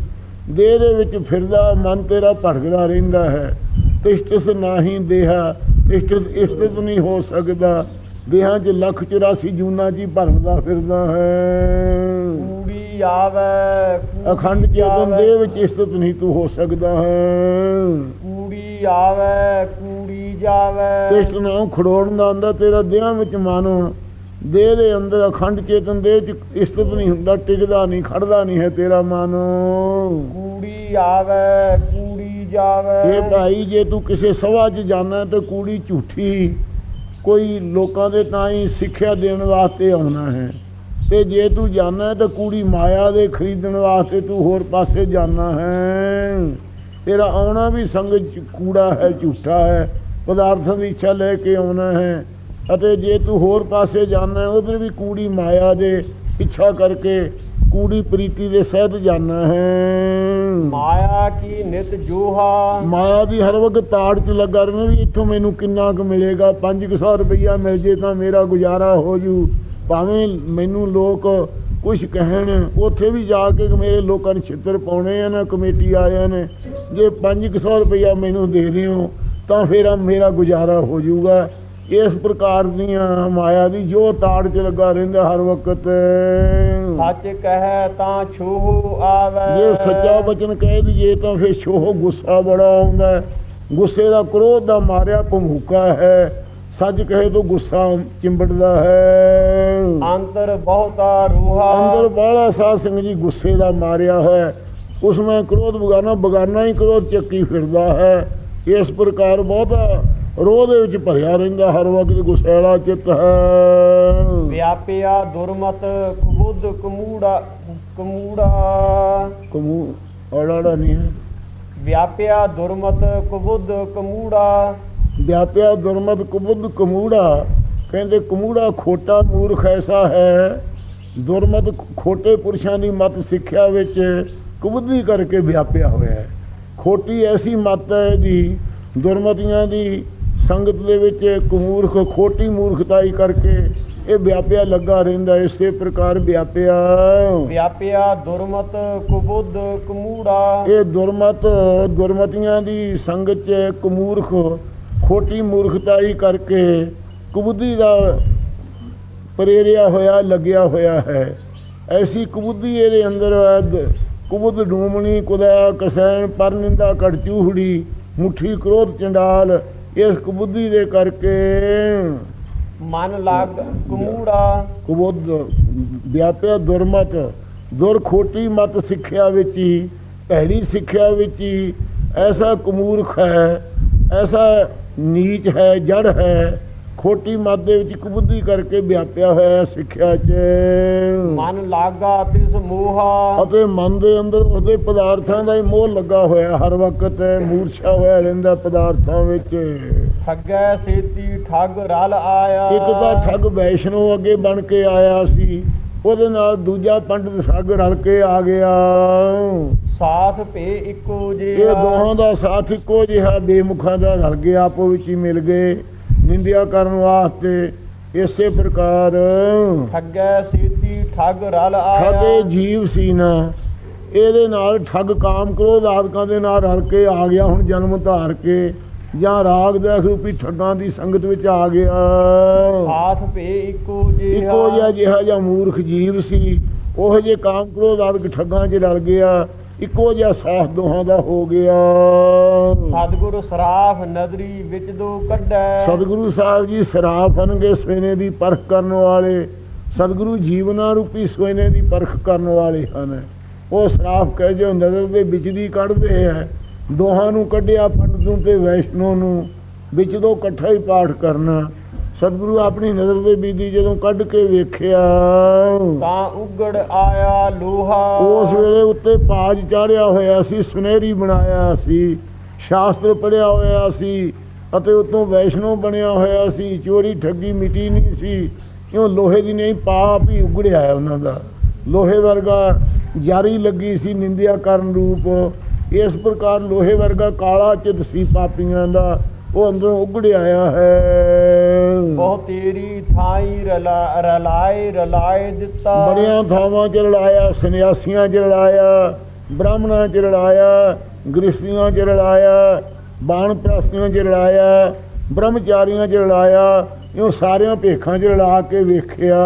ਦੇਹ ਦੇ ਵਿੱਚ ਫਿਰਦਾ ਮਨ ਤੇਰਾ ਭਟਕਦਾ ਰਹਿੰਦਾ ਹੈ। ਤਿਸ਼ਟਸ ਨਾਹੀ ਦੇਹਾ ਇਸ਼ਟ ਇਸ਼ਟਿਤ ਨਹੀਂ ਹੋ ਸਕਦਾ। ਦੇਹਾਂ 'ਚ ਲੱਖ 84 ਜੂਨਾ ਜੀ ਭਰਮਦਾ ਫਿਰਦਾ ਹੈ। ਆਵੇ ਅਖੰਡ ਚੇਤਨ ਦੇਹ ਵਿੱਚ ਇਸਤਤ ਨਹੀਂ ਤੂੰ ਹੋ ਸਕਦਾ ਹੈ। ਕੂੜੀ ਆਵੇ ਕੂੜੀ ਜਾਵੇ। ਕ੍ਰਿਸ਼ਨ ਨਾਮ ਖੜੋੜਨ ਦਾ ਆਂਦਾ ਤੇਰਾ ਦੇਹਾਂ ਵਿੱਚ ਮਨ ਦੇਹ ਦੇ ਅੰਦਰ ਅਖੰਡ ਚੇਤਨ ਦੇਹ ਚ ਇਸਤਤ ਨਹੀਂ ਹੁੰਦਾ ਟਿਕਦਾ ਨਹੀਂ ਖੜਦਾ ਨਹੀਂ ਹੈ ਤੇਰਾ ਮਨ। ਕੂੜੀ ਆਵੇ ਕੂੜੀ ਜਾਵੇ। ਇਹ ਭਾਈ ਜੇ ਤੂੰ ਕਿਸੇ ਸਭਾ 'ਚ ਜਾਣਾ ਤੇ ਕੂੜੀ ਝੂਠੀ ਕੋਈ ਲੋਕਾਂ ਦੇ ਤਾਂ ਹੀ ਸਿੱਖਿਆ ਦੇਣ ਵਾਸਤੇ ਆਉਣਾ ਹੈ। ਤੇ ਜੇ ਤੂੰ ਜਾਣਾ ਤਾਂ ਕੂੜੀ ਮਾਇਆ ਦੇ ਖਰੀਦਣ ਵਾਸਤੇ ਤੂੰ ਹੋਰ ਪਾਸੇ ਜਾਣਾ ਹੈ। ਤੇਰਾ ਆਉਣਾ ਵੀ ਸੰਗਤ 'ਚ ਕੂੜਾ ਹੈ ਝੂਠਾ ਹੈ ਪਦਾਰਥਾਂ ਦੀ ਇੱਛਾ ਲੈ ਕੇ ਆਉਣਾ ਹੈ। ਅਤੇ ਜੇ ਤੂੰ ਹੋਰ ਪਾਸੇ ਜਾਣਾ ਉਧਰ ਵੀ ਕੂੜੀ ਮਾਇਆ ਦੇ ਇੱਛਾ ਕਰਕੇ ਕੂੜੀ ਪ੍ਰੀਤੀ ਦੇ ਸਹਿਤ ਜਾਣਾ ਹੈ। ਮਾਇਆ ਕੀ ਨਿਤ ਜੋਹਾ? ਮਾਇਆ ਦੀ ਹਰ ਵਕਤ ਤਾੜ 'ਚ ਲੱਗਾ ਰਹਿਣਾ ਵੀ ਇੱਥੋਂ ਮੈਨੂੰ ਕਿੰਨਾ ਕੁ ਮਿਲੇਗਾ? 500 ਰੁਪਈਆ ਮਿਲ ਜੇ ਤਾਂ ਮੇਰਾ ਗੁਜ਼ਾਰਾ ਹੋ ਜੂ। ਭਾਵੇਂ ਮੈਨੂੰ ਲੋਕ ਕੁਝ ਕਹਿਣ ਉੱਥੇ ਵੀ ਜਾ ਕੇ ਮੇਰੇ ਲੋਕਾਂ ਨੇ ਛਿੱਤਰ ਪਾਉਣੇ ਆ ਨਾ ਕਮੇਟੀ ਆਇਆਂ ਨੇ ਜੇ 500 ਰੁਪਈਆ ਮੈਨੂੰ ਦੇ ਦਿਓ ਤਾਂ ਫਿਰ ਮੇਰਾ ਗੁਜ਼ਾਰਾ ਹੋ ਜਾਊਗਾ। ਇਸ ਪ੍ਰਕਾਰ ਦੀਆਂ ਮਾਇਆ ਦੀ ਜੋ ਤਾੜ 'ਚ ਲੱਗਾ ਰਹਿੰਦਾ ਹਰ ਵਕਤ। ਸੱਚ ਕਹੈ ਤਾਂ ਛੋਹ ਆਵੇ। ਜੇ ਸੱਚਾ ਬਚਨ ਕਹਿ ਦਈਏ ਤਾਂ ਫਿਰ ਸ਼ੋਹ ਗੁੱਸਾ ਬੜਾ ਆਉਂਦਾ। ਗੁੱਸੇ ਦਾ ਕ੍ਰੋਧ ਦਾ ਮਾਰਿਆ ਭਮੂਕਾ ਹੈ। ਸੱਚ ਕਹੇ ਤਾਂ ਗੁੱਸਾ ਚਿੰਬੜਦਾ ਹੈ। ਅੰਤਰ ਬਹੁਤਾ ਰੂਹਾ। ਅੰਦਰ ਬਾਲਾ ਸਾਧ ਸਿੰਘ ਜੀ ਗੁੱਸੇ ਦਾ ਮਾਰਿਆ ਹੈ। ਉਸ ਮੈਂ ਕ੍ਰੋਧ ਬਗਾਨਾ ਬਗਾਨਾ ਹੀ ਕ੍ਰੋਧ ਚੱਕੀ ਫਿਰਦਾ ਹੈ। ਇਸ ਪ੍ਰਕਾਰ ਬਹੁਤਾ ਰੋਹ ਦੇ ਵਿੱਚ ਭਰਿਆ ਰਹਿੰਦਾ ਹਰ ਵਕਤ ਗੁੱਸੇਲਾ ਚਿੱਤ ਹੈ। ਵਿਆਪਿਆ ਦੁਰਮਤ ਕੁਬੁੱਧ ਕਮੂੜਾ ਕਮੂੜਾ। ਕਮੂ ਅੜਾੜਾ ਨਹੀਂ ਹੈ। ਵਿਆਪਿਆ ਦੁਰਮਤ ਕੁਬੁੱਧ ਕਮੂੜਾ। ਵਿਆਪਿਆ ਦੁਰਮਤ ਕੁਬੁੱਧ ਕਮੂੜਾ ਕਹਿੰਦੇ ਕਮੂੜਾ ਖੋਟਾ ਮੂਰਖ ਐਸਾ ਹੈ ਦੁਰਮਤ ਖੋਟੇ ਪੁਰਸ਼ਾਂ ਦੀ ਮਤ ਸਿੱਖਿਆ ਵਿੱਚ ਕੁਬੁੱਧੀ ਕਰਕੇ ਵਿਆਪਿਆ ਹੋਇਆ ਹੈ। ਖੋਟੀ ਐਸੀ ਮਤ ਹੈ ਜੀ ਦੁਰਮਤੀਆਂ ਦੀ ਸੰਗਤ ਦੇ ਵਿੱਚ ਕਮੂਰਖ ਖੋਟੀ ਮੂਰਖਤਾਈ ਕਰਕੇ ਇਹ ਵਿਆਪਿਆ ਲੱਗਾ ਰਹਿੰਦਾ ਇਸੇ ਪ੍ਰਕਾਰ ਵਿਆਪਿਆ। ਵਿਆਪਿਆ ਦੁਰਮਤ ਕੁਬੁੱਧ ਕਮੂੜਾ। ਇਹ ਦੁਰਮਤ ਦੁਰਮਤੀਆਂ ਦੀ ਸੰਗਤ ਚ ਕਮੂਰਖ ਖੋਟੀ ਮੂਰਖਤਾਈ ਕਰਕੇ ਕੁਬੁੱਧੀ ਦਾ ਪ੍ਰੇਰਿਆ ਹੋਇਆ ਲੱਗਿਆ ਹੋਇਆ ਹੈ। ਐਸੀ ਕੁਬੁੱਧੀ ਇਹਦੇ ਅੰਦਰ ਕੁਬੁੱਧ ਡੂਮਣੀ ਕੁਦੈ ਕਸੈਨ ਪਰ ਨਿੰਦਾ ਕੜ ਚੂਹੜੀ ਮੁੱਠੀ ਕ੍ਰੋਧ ਚੰਡਾਲ ਇਸ ਕੁਬੁੱਧੀ ਦੇ ਕਰਕੇ ਮਨ ਲੱਗ ਕਮੂੜਾ। ਕੁਬੁੱਧ ਵਿਆਪਿਆ ਦੁਰਮਤ ਦੁਰ ਖੋਟੀ ਮਤ ਸਿੱਖਿਆ ਵਿੱਚ ਹੀ ਭੈੜੀ ਸਿੱਖਿਆ ਵਿੱਚ ਹੀ ਐਸਾ ਕਮੂਰਖ ਹੈ ਐਸਾ ਨੀਚ ਹੈ ਜੜ ਹੈ ਖੋਟੀ ਮਤ ਦੇ ਵਿੱਚ ਕੁਬੁੱਧੀ ਕਰਕੇ ਵਿਆਪਿਆ ਹੋਇਆ ਸਿੱਖਿਆ 'ਚ। ਮਨ ਲਾਗਾ ਤਿਸ ਮੋਹਾ ਅਤੇ ਮਨ ਦੇ ਅੰਦਰ ਉਹਦੇ ਪਦਾਰਥਾਂ ਦਾ ਹੀ ਮੋਹ ਲੱਗਾ ਹੋਇਆ ਹਰ ਵਕਤ ਮੂਰਛਾ ਹੋਇਆ ਰਹਿੰਦਾ ਪਦਾਰਥਾਂ ਵਿੱਚ। ਠੱਗੈ ਸੇਤੀ ਠੱਗ ਰਲ ਆਇਆ। ਇੱਕ ਤਾਂ ਠੱਗ ਵੈਸ਼ਨੋ ਅੱਗੇ ਬਣ ਕੇ ਆਇਆ ਸੀ। ਉਹਦੇ ਨਾਲ ਦੂਜਾ ਪੰਡਤ ਠੱਗ ਰਲ ਕੇ ਆ ਗਿਆ। ਸਾਥ ਭੇ ਇੱਕੋ ਇਹ ਜਿਹਾ ਦੋਹਾਂ ਦਾ ਸਾਥ ਇੱਕੋ ਜਿਹਾ ਬੇਮੁਖਾਂ ਦਾ ਰਲ ਗਿਆ ਆਪੋ ਵਿੱਚ ਹੀ ਮਿਲ ਗਏ ਨਿੰਦਿਆ ਕਰਨ ਵਾਸਤੇ ਇਸੇ ਪ੍ਰਕਾਰ। ਠੱਗੈ ਸੇਤੀ ਠੱਗ ਰਲ ਠੱਗੇ ਆਇਆ ਜੀਵ ਸੀ ਨਾ ਇਹਦੇ ਨਾਲ ਠੱਗ ਕਾਮ ਕ੍ਰੋਧ ਆਦਿਕਾਂ ਦੇ ਨਾਲ ਰਲ ਕੇ ਆ ਗਿਆ ਹੁਣ ਜਨਮ ਧਾਰ ਕੇ ਜਾਂ ਰਾਗ ਦੇ ਰੂਪੀ ਠੱਗਾਂ ਦੀ ਸੰਗਤ ਵਿੱਚ ਆ ਗਿਆ। ਸਾਥ ਭੇ ਇੱਕੋ ਇੱਕੋ ਜਿਹਾ ਜਿਹਾ ਜਿਹਾ ਜਿਹਾ ਮੂਰਖ ਜੀਵ ਸੀ ਉਹ ਜੇ ਕਾਮ ਕ੍ਰੋਧ ਆਦਿਕ ਠੱਗਾਂ 'ਚ ਰਲ ਗਿਆ। ਇੱਕੋ ਜਿਹਾ ਸਾਥ ਦੋਹਾਂ ਦਾ ਹੋ ਗਿਆ। ਸਤਿਗੁਰ ਸਰਾਫ ਨਦਰੀ ਵਿੱਚ ਦੋ ਕੱਢੈ। ਸਤਿਗੁਰੂ ਸਾਹਿਬ ਜੀ ਸਰਾਫ ਹਨਗੇ ਸੋਨੇ ਦੀ ਪਰਖ ਕਰਨ ਵਾਲੇ ਸਤਿਗੁਰੂ ਜੀਵਨਾ ਰੂਪੀ ਸੋਨੇ ਦੀ ਪਰਖ ਕਰਨ ਵਾਲੇ ਹਨ। ਉਹ ਸਰਾਫ ਕਹਿ ਜੋ ਨਜ਼ਰ ਦੇ ਵਿੱਚ ਦੀ ਕੱਢਦੇ ਹੈ। ਦੋਹਾਂ ਨੂੰ ਕੱਢਿਆ ਪੰਡਤ ਨੂੰ ਤੇ ਵੈਸ਼ਨੋ ਨੂੰ ਵਿੱਚ ਦੋ ਇਕੱਠਾ ਹੀ ਪਾਠ ਕਰਨਾ। ਸਤਿਗੁਰੂ ਆਪਣੀ ਨਜ਼ਰ ਦੇ ਦੀ ਜਦੋਂ ਕੱਢ ਕੇ ਵੇਖਿਆ ਤਾਂ ਉਗੜ ਆਇਆ ਲੋਹਾ। ਉਸ ਵੇਲੇ ਉੱਤੇ ਪਾਜ ਚਾੜਿਆ ਹੋਇਆ ਸੀ ਸੁਨਹਿਰੀ ਬਣਾਇਆ ਸੀ ਸ਼ਾਸਤਰ ਪੜਿਆ ਹੋਇਆ ਸੀ ਅਤੇ ਉਤੋਂ ਵੈਸ਼ਨੋ ਬਣਿਆ ਹੋਇਆ ਸੀ ਚੋਰੀ ਠੱਗੀ ਮਿਟੀ ਨਹੀਂ ਸੀ ਕਿਉਂ ਲੋਹੇ ਦੀ ਨਹੀਂ ਪਾਪ ਹੀ ਉਗੜਿਆ ਹੈ ਉਹਨਾਂ ਦਾ। ਲੋਹੇ ਵਰਗਾ ਜਾਰੀ ਲੱਗੀ ਸੀ ਨਿੰਦਿਆ ਕਰਨ ਰੂਪ। ਇਸ ਪ੍ਰਕਾਰ ਲੋਹੇ ਵਰਗਾ ਕਾਲਾ ਚਿਤ ਸੀ ਪਾਪੀਆਂ ਦਾ। ਉਹ ਅੰਦਰੋਂ ਉਗੜਿਆ ਆਇਆ ਹੈ। ਬਹੁ ਤੇਰੀ ਥਾਈ ਰਲਾ ਰਲਾਏ ਰਲਾਏ ਦਿੱਤਾ। ਬੜੀਆਂ ਥਾਵਾਂ 'ਚ ਲੜਾਇਆ ਸੰਨਿਆਸੀਆਂ 'ਚ ਲੜਾਇਆ ਬ੍ਰਾਹਮਣਾਂ 'ਚ ਲੜਾਇਆ ਗ੍ਰਸਤੀਆਂ 'ਚ ਲੜਾਇਆ ਬਾਣ ਪ੍ਰਸਤੀਆਂ 'ਚ ਲੜਾਇਆ ਬ੍ਰਹਮਚਾਰੀਆਂ 'ਚ ਲੜਾਇਆ ਇਹ ਸਾਰਿਆਂ ਭੇਖਾਂ 'ਚ ਲੜਾ ਕੇ ਵੇਖਿਆ।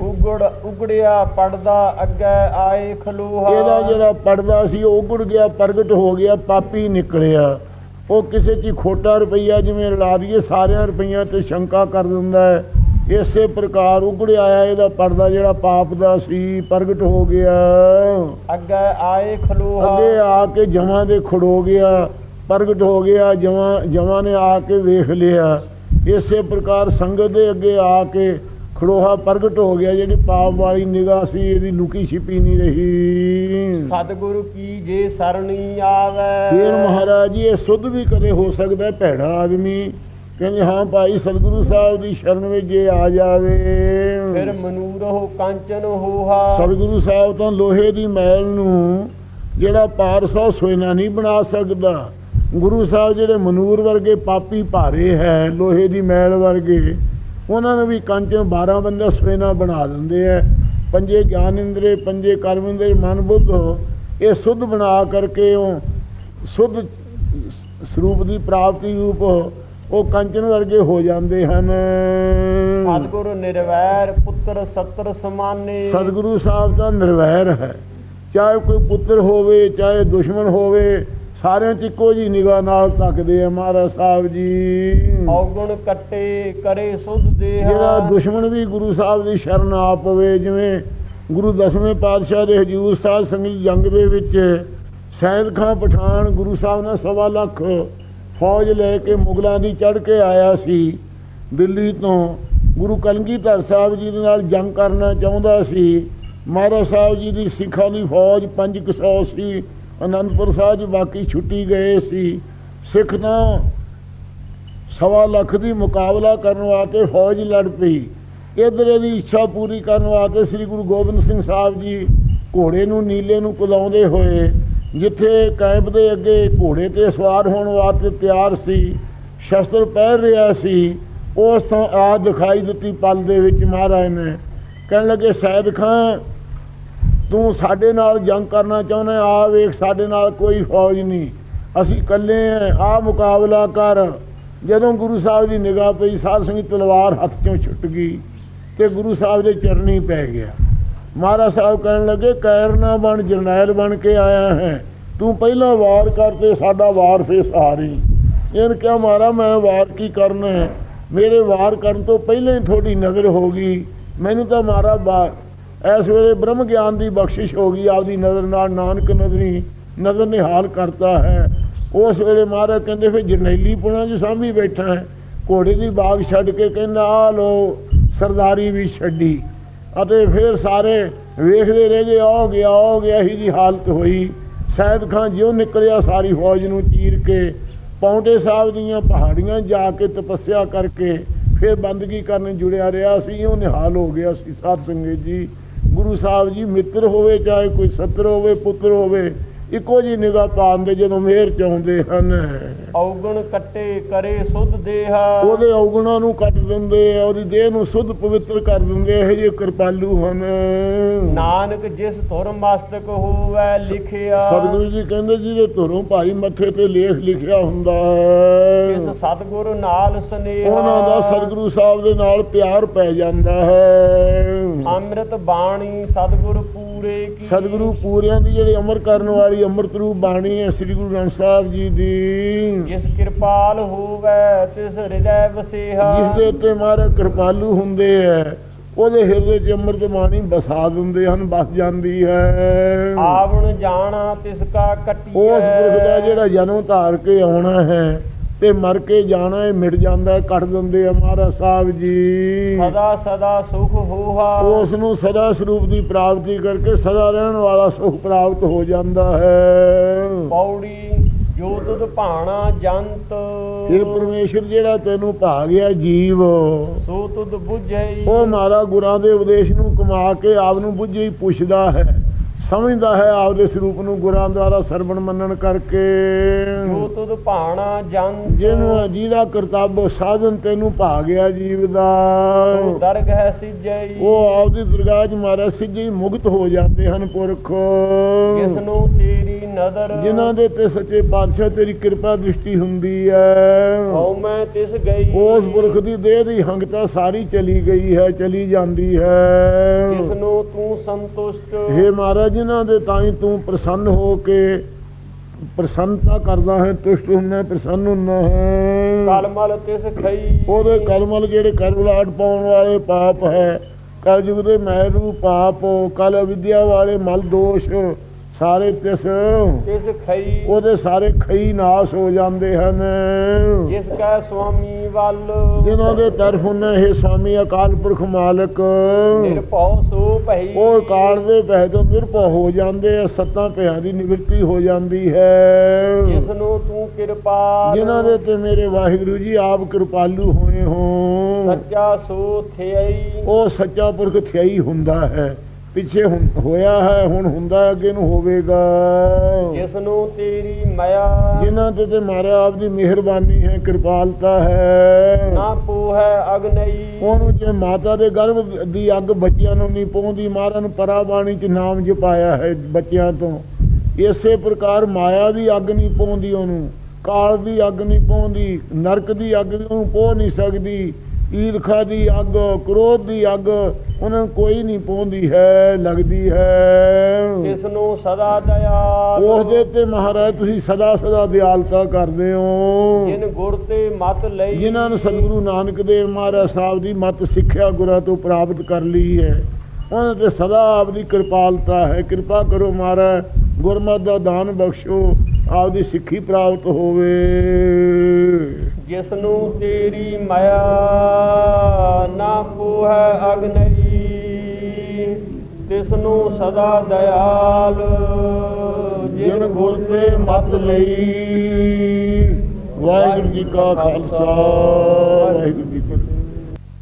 ਉਗੜ ਉਗੜਿਆ ਪੜਦਾ ਅੱਗੇ ਆਏ ਖਲੋਹਾ। ਇਹਦਾ ਜਿਹੜਾ ਪੜਦਾ ਸੀ ਉਹ ਉਗੜ ਗਿਆ ਪ੍ਰਗਟ ਹੋ ਗਿਆ ਪਾਪੀ ਨਿਕਲਿਆ। ਉਹ ਕਿਸੇ 'ਚ ਖੋਟਾ ਰੁਪਈਆ ਜਿਵੇਂ ਲੜਾ ਦਈਏ ਸਾਰਿਆਂ ਰੁਪਈਆਂ ਤੇ ਸ਼ੰਕਾ ਕਰ ਦਿੰਦਾ ਹੈ। ਇਸੇ ਪ੍ਰਕਾਰ ਉਗੜਿਆ ਆਇਆ ਇਹਦਾ ਪਰਦਾ ਜਿਹੜਾ ਪਾਪ ਦਾ ਸੀ ਪ੍ਰਗਟ ਹੋ ਗਿਆ। ਅੱਗੇ ਆਏ ਖਲੋਹਾ। ਅੱਗੇ ਆ ਕੇ ਜਮਾਂ ਦੇ ਖੜੋ ਗਿਆ ਪ੍ਰਗਟ ਹੋ ਗਿਆ ਜਮਾਂ ਜਮਾਂ ਨੇ ਆ ਕੇ ਵੇਖ ਲਿਆ। ਇਸੇ ਪ੍ਰਕਾਰ ਸੰਗਤ ਦੇ ਅੱਗੇ ਆ ਕੇ ਖੜੋਹਾ ਪ੍ਰਗਟ ਹੋ ਗਿਆ ਜਿਹੜੀ ਪਾਪ ਵਾਲੀ ਨਿਗਾਹ ਸੀ ਇਹਦੀ ਲੁਕੀ ਛਿਪੀ ਨਹੀਂ ਰਹੀ। ਸਤਿਗੁਰੂ ਕੀ ਜੇ ਸਰਣੀ ਆਵੇ? ਫੇਰ ਮਹਾਰਾਜ ਜੀ ਇਹ ਸੁੱਧ ਵੀ ਕਦੇ ਹੋ ਸਕਦਾ ਹੈ ਭੈੜਾ ਆਦਮੀ। ਕਹਿੰਦੇ ਹਾਂ ਭਾਈ ਸਤਿਗੁਰੂ ਸਾਹਿਬ ਦੀ ਸ਼ਰਨ ਵਿੱਚ ਜੇ ਆ ਜਾਵੇ। ਫਿਰ ਮਨੂਰਹੁ ਕੰਚਨ ਹੋਹਾ। ਸਤਿਗੁਰੂ ਸਾਹਿਬ ਤਾਂ ਲੋਹੇ ਦੀ ਮੈਲ ਨੂੰ ਜਿਹੜਾ ਪਾਰਸਾ ਸੋਇਨਾ ਨਹੀਂ ਬਣਾ ਸਕਦਾ। ਗੁਰੂ ਸਾਹਿਬ ਜਿਹੜੇ ਮਨੂਰ ਵਰਗੇ ਪਾਪੀ ਭਾਰੇ ਹੈ ਲੋਹੇ ਦੀ ਮੈਲ ਵਰਗੇ ਉਹਨਾਂ ਨੂੰ ਵੀ ਕੰਚਨ 12 ਬੰਦਾ ਸੋਇਨਾ ਬਣਾ ਦਿੰਦੇ ਐ ਪੰਜੇ ਗਿਆਨ ਇੰਦਰੇ ਪੰਜੇ ਕਰਮ ਇੰਦਰੇ ਮਨ ਬੁੱਧ ਇਹ ਸੁੱਧ ਬਣਾ ਕਰਕੇ ਉਹ ਸੁੱਧ ਸਰੂਪ ਦੀ ਪ੍ਰਾਪਤੀ ਰੂਪ ਉਹ ਕੰਚਨ ਵਰਗੇ ਹੋ ਜਾਂਦੇ ਹਨ। ਸਤਿਗੁਰੂ ਨਿਰਵੈਰ ਪੁੱਤਰ ਸਤਰ ਸਮਾਨੇ। ਸਤਿਗੁਰੂ ਸਾਹਿਬ ਦਾ ਨਿਰਵੈਰ ਹੈ। ਚਾਹੇ ਕੋਈ ਪੁੱਤਰ ਹੋਵੇ ਚਾਹੇ ਦੁਸ਼ਮਣ ਹੋਵੇ ਸਾਰਿਆਂ 'ਚ ਇੱਕੋ ਜੀ ਨਿਗਾਹ ਨਾਲ ਤੱਕਦੇ ਆ ਮਹਾਰਾਜ ਸਾਹਿਬ ਜੀ। ਔਗਣ ਕੱਟੇ ਕਰੇ ਸੁਧ ਦੇਹਾ। ਜਿਹੜਾ ਦੁਸ਼ਮਣ ਵੀ ਗੁਰੂ ਸਾਹਿਬ ਦੀ ਸ਼ਰਨ ਆ ਪਵੇ ਜਿਵੇਂ ਗੁਰੂ ਦਸਵੇਂ ਪਾਤਸ਼ਾਹ ਦੇ ਹਜੂਰ ਸਾਹਿਬ ਸੰਗਤ ਜੰਗ ਦੇ ਵਿੱਚ ਸੈਦ ਖਾਂ ਪਠਾਨ ਗੁਰੂ ਸਾਹਿਬ ਨਾਲ ਸਵਾ ਲੱਖ ਫੌਜ ਲੈ ਕੇ ਮੁਗਲਾਂ ਦੀ ਚੜ੍ਹ ਕੇ ਆਇਆ ਸੀ ਦਿੱਲੀ ਤੋਂ। ਗੁਰੂ ਕਲਗੀਧਰ ਸਾਹਿਬ ਜੀ ਦੇ ਨਾਲ ਜੰਗ ਕਰਨਾ ਚਾਹੁੰਦਾ ਸੀ। ਮਹਾਰਾਜ ਸਾਹਿਬ ਜੀ ਦੀ ਸਿੱਖਾਂ ਦੀ ਫੌਜ 500 ਸੀ। ਅਨੰਦਪੁਰ ਸਾਹਿਬ 'ਚ ਬਾਕੀ ਛੁੱਟੀ ਗਏ ਸੀ। ਸਿੱਖ ਤਾਂ ਸਵਾ ਲੱਖ ਦੀ ਮੁਕਾਬਲਾ ਕਰਨ ਵਾਸਤੇ ਫੌਜ ਲੜ ਪਈ। ਇਧਰ ਇਹਦੀ ਇੱਛਾ ਪੂਰੀ ਕਰਨ ਵਾਸਤੇ ਸ੍ਰੀ ਗੁਰੂ ਗੋਬਿੰਦ ਸਿੰਘ ਸਾਹਿਬ ਜੀ ਘੋੜੇ ਨੂੰ ਨੀਲੇ ਨੂੰ ਕੁਲਾਉਂਦੇ ਹੋਏ, ਜਿੱਥੇ ਕੈਂਪ ਦੇ ਅੱਗੇ ਘੋੜੇ ਤੇ ਸਵਾਰ ਹੋਣ ਵਾਸਤੇ ਤਿਆਰ ਸੀ, ਸ਼ਸਤਰ ਪਹਿਰ ਰਿਹਾ ਸੀ, ਉਸ ਤੋਂ ਆ ਦਿਖਾਈ ਦਿੱਤੀ ਪਲ ਦੇ ਵਿੱਚ ਮਹਾਰਾਜ ਨੇ। ਕਹਿਣ ਲੱਗੇ, ਸੈਦ ਖਾਂ ਤੂੰ ਸਾਡੇ ਨਾਲ ਜੰਗ ਕਰਨਾ ਚਾਹੁੰਦਾ ਆ ਵੇਖ ਸਾਡੇ ਨਾਲ ਕੋਈ ਫੌਜ ਨਹੀਂ। ਅਸੀਂ ਇਕੱਲੇ ਆ ਆ ਮੁਕਾਬਲਾ ਕਰ। ਜਦੋਂ ਗੁਰੂ ਸਾਹਿਬ ਦੀ ਨਿਗਾਹ ਪਈ, ਸਾਧ ਸੰਗਤ ਤਲਵਾਰ ਹੱਥ ਚੋਂ ਛੁੱਟ ਗਈ ਤੇ ਗੁਰੂ ਸਾਹਿਬ ਦੇ ਚਰਨੀ ਪੈ ਗਿਆ। ਮਹਾਰਾਜ ਸਾਹਿਬ ਕਹਿਣ ਲੱਗੇ, ਕੈਰ ਨਾ ਬਣ, ਜਰਨੈਲ ਬਣ ਕੇ ਆਇਆ ਹੈ। ਤੂੰ ਪਹਿਲਾਂ ਵਾਰ ਕਰ ਤੇ ਸਾਡਾ ਵਾਰ ਫੇਰ ਸਹਾਰੀ ਇਹਨ ਕਿਹਾ ਮਾਰਾ ਮੈਂ ਵਾਰ ਕੀ ਕਰਨਾ ਹੈ? ਮੇਰੇ ਵਾਰ ਕਰਨ ਤੋਂ ਪਹਿਲਾਂ ਹੀ ਤੁਹਾਡੀ ਨਜ਼ਰ ਹੋ ਗਈ। ਮੈਨੂੰ ਤਾਂ ਮਾਰਾ ਬਾ ਇਸ ਵੇਲੇ ਬ੍ਰਹਮ ਗਿਆਨ ਦੀ ਬਖਸ਼ਿਸ਼ ਹੋ ਗਈ, ਆਪਦੀ ਨਜ਼ਰ ਨਾਲ ਨਾਨਕ ਨਜ਼ਰੀ ਨਜ਼ਰ ਨਿਹਾਲ ਕਰਤਾ ਹੈ। ਉਸ ਵੇਲੇ ਮਹਾਰਾਜ ਕਹਿੰਦੇ, ਫਿਰ ਜਰਨੈਲੀ ਪੁਣਾ ਜੀ ਸਾਂਭੀ ਬੈਠਾ ਹੈ। ਘੋੜੇ ਦੀ ਬਾਗ ਛੱਡ ਕੇ ਕਹਿੰਦਾ, ਆ ਲੋ ਸਰਦਾਰੀ ਵੀ ਛੱਡੀ। ਅਤੇ ਫਿਰ ਸਾਰੇ ਵੇਖਦੇ ਰਹਿ ਗਏ ਆ ਗਿਆ ਆ ਗਿਆ। ਹੀ ਦੀ ਹਾਲਤ ਹੋਈ। ਸੈਦ ਖਾਨ ਜਿਉਂ ਨਿਕਲਿਆ, ਸਾਰੀ ਫੌਜ ਨੂੰ ਚੀਰ ਕੇ ਪੌਂਟੇ ਸਾਹਿਬ ਦੀਆਂ ਪਹਾੜੀਆਂ ਜਾ ਕੇ ਤਪੱਸਿਆ ਕਰਕੇ ਫਿਰ ਬੰਦਗੀ ਕਰਨ ਜੁੜਿਆ ਰਿਹਾ ਸੀ। ਉਹ ਨਿਹਾਲ ਹੋ ਗਿਆ ਸੀ। ਸਾਧ ਸੰਗਤ ਜੀ ਗੁਰੂ ਸਾਹਿਬ ਜੀ ਮਿੱਤਰ ਹੋਵੇ ਚਾਹੇ ਕੋਈ ਸੱਤਰ ਹੋਵੇ ਪੁੱਤਰ ਹੋਵੇ ਇੱਕੋ ਜੀ ਨਿਗਾਹ ਪਾਉਂਦੇ ਜਦੋਂ ਮਿਹਰ ਚਾਹੁੰਦੇ ਹਨ। ਔਗਣ ਕੱਟੇ ਕਰੇ ਸੁਧ ਦੇਹ। ਉਹਦੇ ਔਗੁਣਾਂ ਨੂੰ ਕੱਟ ਦਿੰਦੇ ਆ ਉਹਦੀ ਦੇਹ ਨੂੰ ਸੁੱਧ ਪਵਿੱਤਰ ਕਰ ਦਿੰਦੇ ਇਹ ਜਿਹੇ ਕਿਰਪਾਲੂ ਹਨ। ਨਾਨਕ ਜਿਸ ਧੁਰ ਮਸਤਕ ਹੋਵੇ ਲਿਖਿਆ। ਸਤਿਗੁਰੂ ਜੀ ਕਹਿੰਦੇ ਜਿਹਦੇ ਧੁਰੋਂ ਭਾਈ ਮੱਥੇ ਤੇ ਲੇਖ ਲਿਖਿਆ ਹੁੰਦਾ ਇਸ ਹੈ ਸਤਿਗੁਰ ਨਾਲ ਸਨੇਹਾ। ਉਹਨਾਂ ਦਾ ਸਤਿਗੁਰੂ ਸਾਹਿਬ ਦੇ ਨਾਲ ਪਿਆਰ ਪੈ ਜਾਂਦਾ ਹੈ। ਅੰਮ੍ਰਿਤ ਬਾਣੀ ਸਤਿਗੁਰ ਕੀ ਸਤਿਗੁਰੂ ਪੂਰਿਆਂ ਦੀ ਜਿਹੜੀ ਅਮਰ ਕਰਨ ਵਾਲੀ ਅੰਮ੍ਰਿਤ ਰੂਪ ਬਾਣੀ ਹੈ ਸ੍ਰੀ ਗੁਰੂ ਗ੍ਰੰਥ ਸਾਹਿਬ ਜੀ ਦੀ। ਜਿਸ ਕਿਰਪਾਲ ਹੋਵੇ ਤਿਸ ਹਿਰਦੈ ਵਸੇਹਾ। ਜਿਸ ਦੇ ਉੱਤੇ ਮਹਾਰਾਜ ਕਿਰਪਾਲੂ ਹੁੰਦੇ ਹੈ ਉਹਦੇ ਹਿਰਦੇ 'ਚ ਅੰਮ੍ਰਿਤ ਬਾਣੀ ਬਸਾ ਦਿੰਦੇ ਹਨ ਬਸ ਜਾਂਦੀ ਹੈ। ਆਵਣ ਜਾਣਾ ਤਿਸ ਕਾ ਕੱਟੀਐ ਉਸ ਪੁਰਖ ਦਾ ਜਿਹੜਾ ਜਨਮ ਧਾਰ ਕੇ ਆਉਣਾ ਹੈ ਤੇ ਮਰ ਕੇ ਜਾਣਾ ਹੈ ਮਿਟ ਜਾਂਦਾ ਹੈ ਕੱਟ ਦਿੰਦੇ ਆ ਮਹਾਰਾਜ ਸਾਹਿਬ ਜੀ। ਸਦਾ ਸਦਾ ਸੁਖ ਹੋਹਾ। ਉਸ ਨੂੰ ਸਦਾ ਸਰੂਪ ਦੀ ਪ੍ਰਾਪਤੀ ਕਰਕੇ ਸਦਾ ਰਹਿਣ ਵਾਲਾ ਸੁਖ ਪ੍ਰਾਪਤ ਹੋ ਜਾਂਦਾ ਹੈ। ਪੌੜੀ ਜੋ ਤੁਧ ਭਾਣਾ ਜੰਤ। ਇਹ ਪਰਮੇਸ਼ਰ ਜਿਹੜਾ ਤੈਨੂੰ ਭਾ ਗਿਆ ਜੀਵ ਸੋ ਤੁਧ ਬੁਝਈ। ਉਹ ਮਾਰਾ ਗੁਰਾਂ ਦੇ ਉਪਦੇਸ਼ ਨੂੰ ਕਮਾ ਕੇ ਆਪ ਨੂੰ ਬੁੱਝੇ ਹੀ ਪੁੱਛਦਾ ਹੈ। ਸਮਝਦਾ ਹੈ ਆਪਦੇ ਸਰੂਪ ਨੂੰ ਗੁਰਾਂ ਦੁਆਰਾ ਸਰਵਣ ਮੰਨਣ ਕਰਕੇ। ਜੋ ਤੁਧ ਭਾਣਾ ਜੰਤ ਜਿਹਨੂੰ ਜਿਹਦਾ ਕਰਤੱਵ ਸਾਧਨ ਤੈਨੂੰ ਭਾ ਗਿਆ ਜੀਵ ਦਾ। ਸੋ ਦਰਗਹਿ ਸਿਜਈ। ਉਹ ਆਪਦੀ ਦਰਗਾਹ 'ਚ ਮਾਰਾ ਹੀ ਮੁਕਤ ਹੋ ਜਾਂਦੇ ਹਨ ਪੁਰਖ। ਕਿਸ ਨੂੰ ਤੇਰੀ ਨਦਰ ਜਿਨ੍ਹਾਂ ਦੇ ਤੇ ਸੱਚੇ ਪਾਤਸ਼ਾਹ ਤੇਰੀ ਕਿਰਪਾ ਦ੍ਰਿਸ਼ਟੀ ਹੁੰਦੀ ਹੈ। ਹਉ ਮੈਂ ਤਿਸ ਗਈ। ਉਸ ਪੁਰਖ ਦੀ ਦੇਹ ਦੀ ਹੰਗਤਾ ਸਾਰੀ ਚਲੀ ਗਈ ਹੈ ਚਲੀ ਜਾਂਦੀ ਹੈ। ਕਿਸ ਨੂੰ ਤੂੰ ਸੰਤੁਸ਼ਟ ਹੇ ਮਹਾਰਾਜ ਜਿਨ੍ਹਾਂ ਦੇ ਤਾਈ ਤੂੰ ਪ੍ਰਸੰਨ ਹੋ ਕੇ ਪ੍ਰਸੰਨਤਾ ਕਰਦਾ ਹੈ ਤੁਸ਼ਟ ਹੁੰਦਾ ਪ੍ਰਸੰਨ ਹੁੰਦਾ ਹੈ। ਕਲਮਲ ਤਿਸ ਖਈ। ਉਹਦੇ ਕਲਮਲ ਜਿਹੜੇ ਕਰਵਲਾਟ ਪਾਉਣ ਵਾਲੇ ਪਾਪ ਹੈ ਕਲਯੁਗ ਦੇ ਮੈਰੂ ਪਾਪ ਕਲ ਵਿਦਿਆ ਵਾਲੇ ਮਲ ਦੋਸ਼ ਸਾਰੇ ਤਿਸ ਤਿਸ ਖਈ। ਉਹਦੇ ਸਾਰੇ ਖਈ ਨਾਸ ਹੋ ਜਾਂਦੇ ਹਨ। ਜਿਸ ਕੈ ਸੁਆਮੀ ਵੱਲ। ਜਿਨ੍ਹਾਂ ਦੇ ਤਰਫ ਉਹਨੇ ਇਹ ਸਵਾਮੀ ਅਕਾਲ ਪੁਰਖ ਮਾਲਕ। ਨਿਰਭਉ ਸੋ ਭਈ। ਉਹ ਕਾਲ ਦੇ ਪਹਿ ਤੋਂ ਨਿਰਭਉ ਹੋ ਜਾਂਦੇ ਆ ਸੱਤਾਂ ਭਿਆਂ ਦੀ ਨਿਵਰਤੀ ਹੋ ਜਾਂਦੀ ਹੈ। ਜਿਸ ਨੂੰ ਤੂੰ ਕਿਰਪਾ ਜਿਨ੍ਹਾਂ ਦੇ ਤੇ ਮੇਰੇ ਵਾਹਿਗੁਰੂ ਜੀ ਆਪ ਕਿਰਪਾਲੂ ਹੋਏ ਹੋ। ਸੱਚਾ ਸੋ ਥਈ ਉਹ ਸੱਚਾ ਪੁਰਖ ਥਿਆਈ ਹੁੰਦਾ ਹੈ। ਪਿੱਛੇ ਹੁਣ- ਹੋਇਆ ਹੈ ਹੁਣ ਹੁੰਦਾ ਅੱਗੇ ਨੂੰ ਹੋਵੇਗਾ। ਜਿਸ ਨੂੰ ਤੇਰੀ ਮਾਇਆ ਜਿਨ੍ਹਾਂ ਤੇ ਤੇ ਮਾਰਾ ਆਪ ਦੀ ਮਿਹਰਬਾਨੀ ਹੈ ਕਿਰਪਾਲਤਾ ਹੈ। ਨਾ ਪੂਹੈ ਅਗਨਈ ਉਹਨੂੰ ਜੇ ਮਾਤਾ ਦੇ ਗਰਭ ਦੀ ਅੱਗ ਬੱਚਿਆਂ ਨੂੰ ਨਹੀਂ ਪਹੁੰਚਦੀ ਨੂੰ ਪਰਾ ਬਾਣੀ ਚ ਨਾਮ ਜਪਾਇਆ ਹੈ ਬੱਚਿਆਂ ਤੋਂ। ਇਸੇ ਪ੍ਰਕਾਰ ਮਾਇਆ ਦੀ ਅੱਗ ਨਹੀਂ ਪਹੁੰਚਦੀ ਉਹਨੂੰ ਕਾਲ ਦੀ ਅੱਗ ਨਹੀਂ ਪਹੁੰਚਦੀ ਨਰਕ ਦੀ ਅੱਗ ਉਹਨੂੰ ਪਹੁੰਚ ਨਹੀਂ ਸਕਦੀ। ਈਰਖਾ ਦੀ ਅੱਗ ਕ੍ਰੋਧ ਦੀ ਅੱਗ ਉਹਨਾਂ ਨੂੰ ਕੋਈ ਨਹੀਂ ਪਹੁੰਚਦੀ ਹੈ ਲੱਗਦੀ ਹੈ। ਜਿਸ ਨੂੰ ਸਦਾ ਦਇਆ ਉਸ ਦੇ ਤੇ ਮਹਾਰਾਜ ਤੁਸੀਂ ਸਦਾ ਸਦਾ ਦਿਆਲਤਾ ਕਰਦੇ ਹੋ। ਜਿਨ ਗੁਰ ਤੇ ਮਤ ਲਈ ਜਿਨ੍ਹਾਂ ਨੂੰ ਸਤਿਗੁਰੂ ਨਾਨਕ ਦੇਵ ਮਹਾਰਾਜ ਸਾਹਿਬ ਦੀ ਮਤ ਸਿੱਖਿਆ ਗੁਰਾਂ ਤੋਂ ਪ੍ਰਾਪਤ ਕਰ ਲਈ ਹੈ ਉਹਨਾਂ ਤੇ ਸਦਾ ਆਪਦੀ ਕਿਰਪਾਲਤਾ ਹੈ। ਕਿਰਪਾ ਕਰੋ ਮਹਾਰਾਜ ਗੁਰਮਤਿ ਦਾ ਦਾਨ ਬਖਸ਼ੋ। ਆਪਦੀ ਸਿੱਖੀ ਪ੍ਰਾਪਤ ਹੋਵੇ। ਜਿਸ ਨੂੰ ਤੇਰੀ ਮਾਇਆ ਨਾ ਪੂਹੈ ਅਗਨਈ ਤਿਸ ਨੂੰ ਸਦਾ ਦਇਆਲ ਜਿਨ ਗੁਰ ਤੇ ਮਤ ਲਈ। ਵਾਹਿਗੁਰੂ ਜੀ ਕਾ ਖਾਲਸਾ ਵਾਹਿਗੁਰੂ ਜੀ ਕੀ ਫਤਿਹ।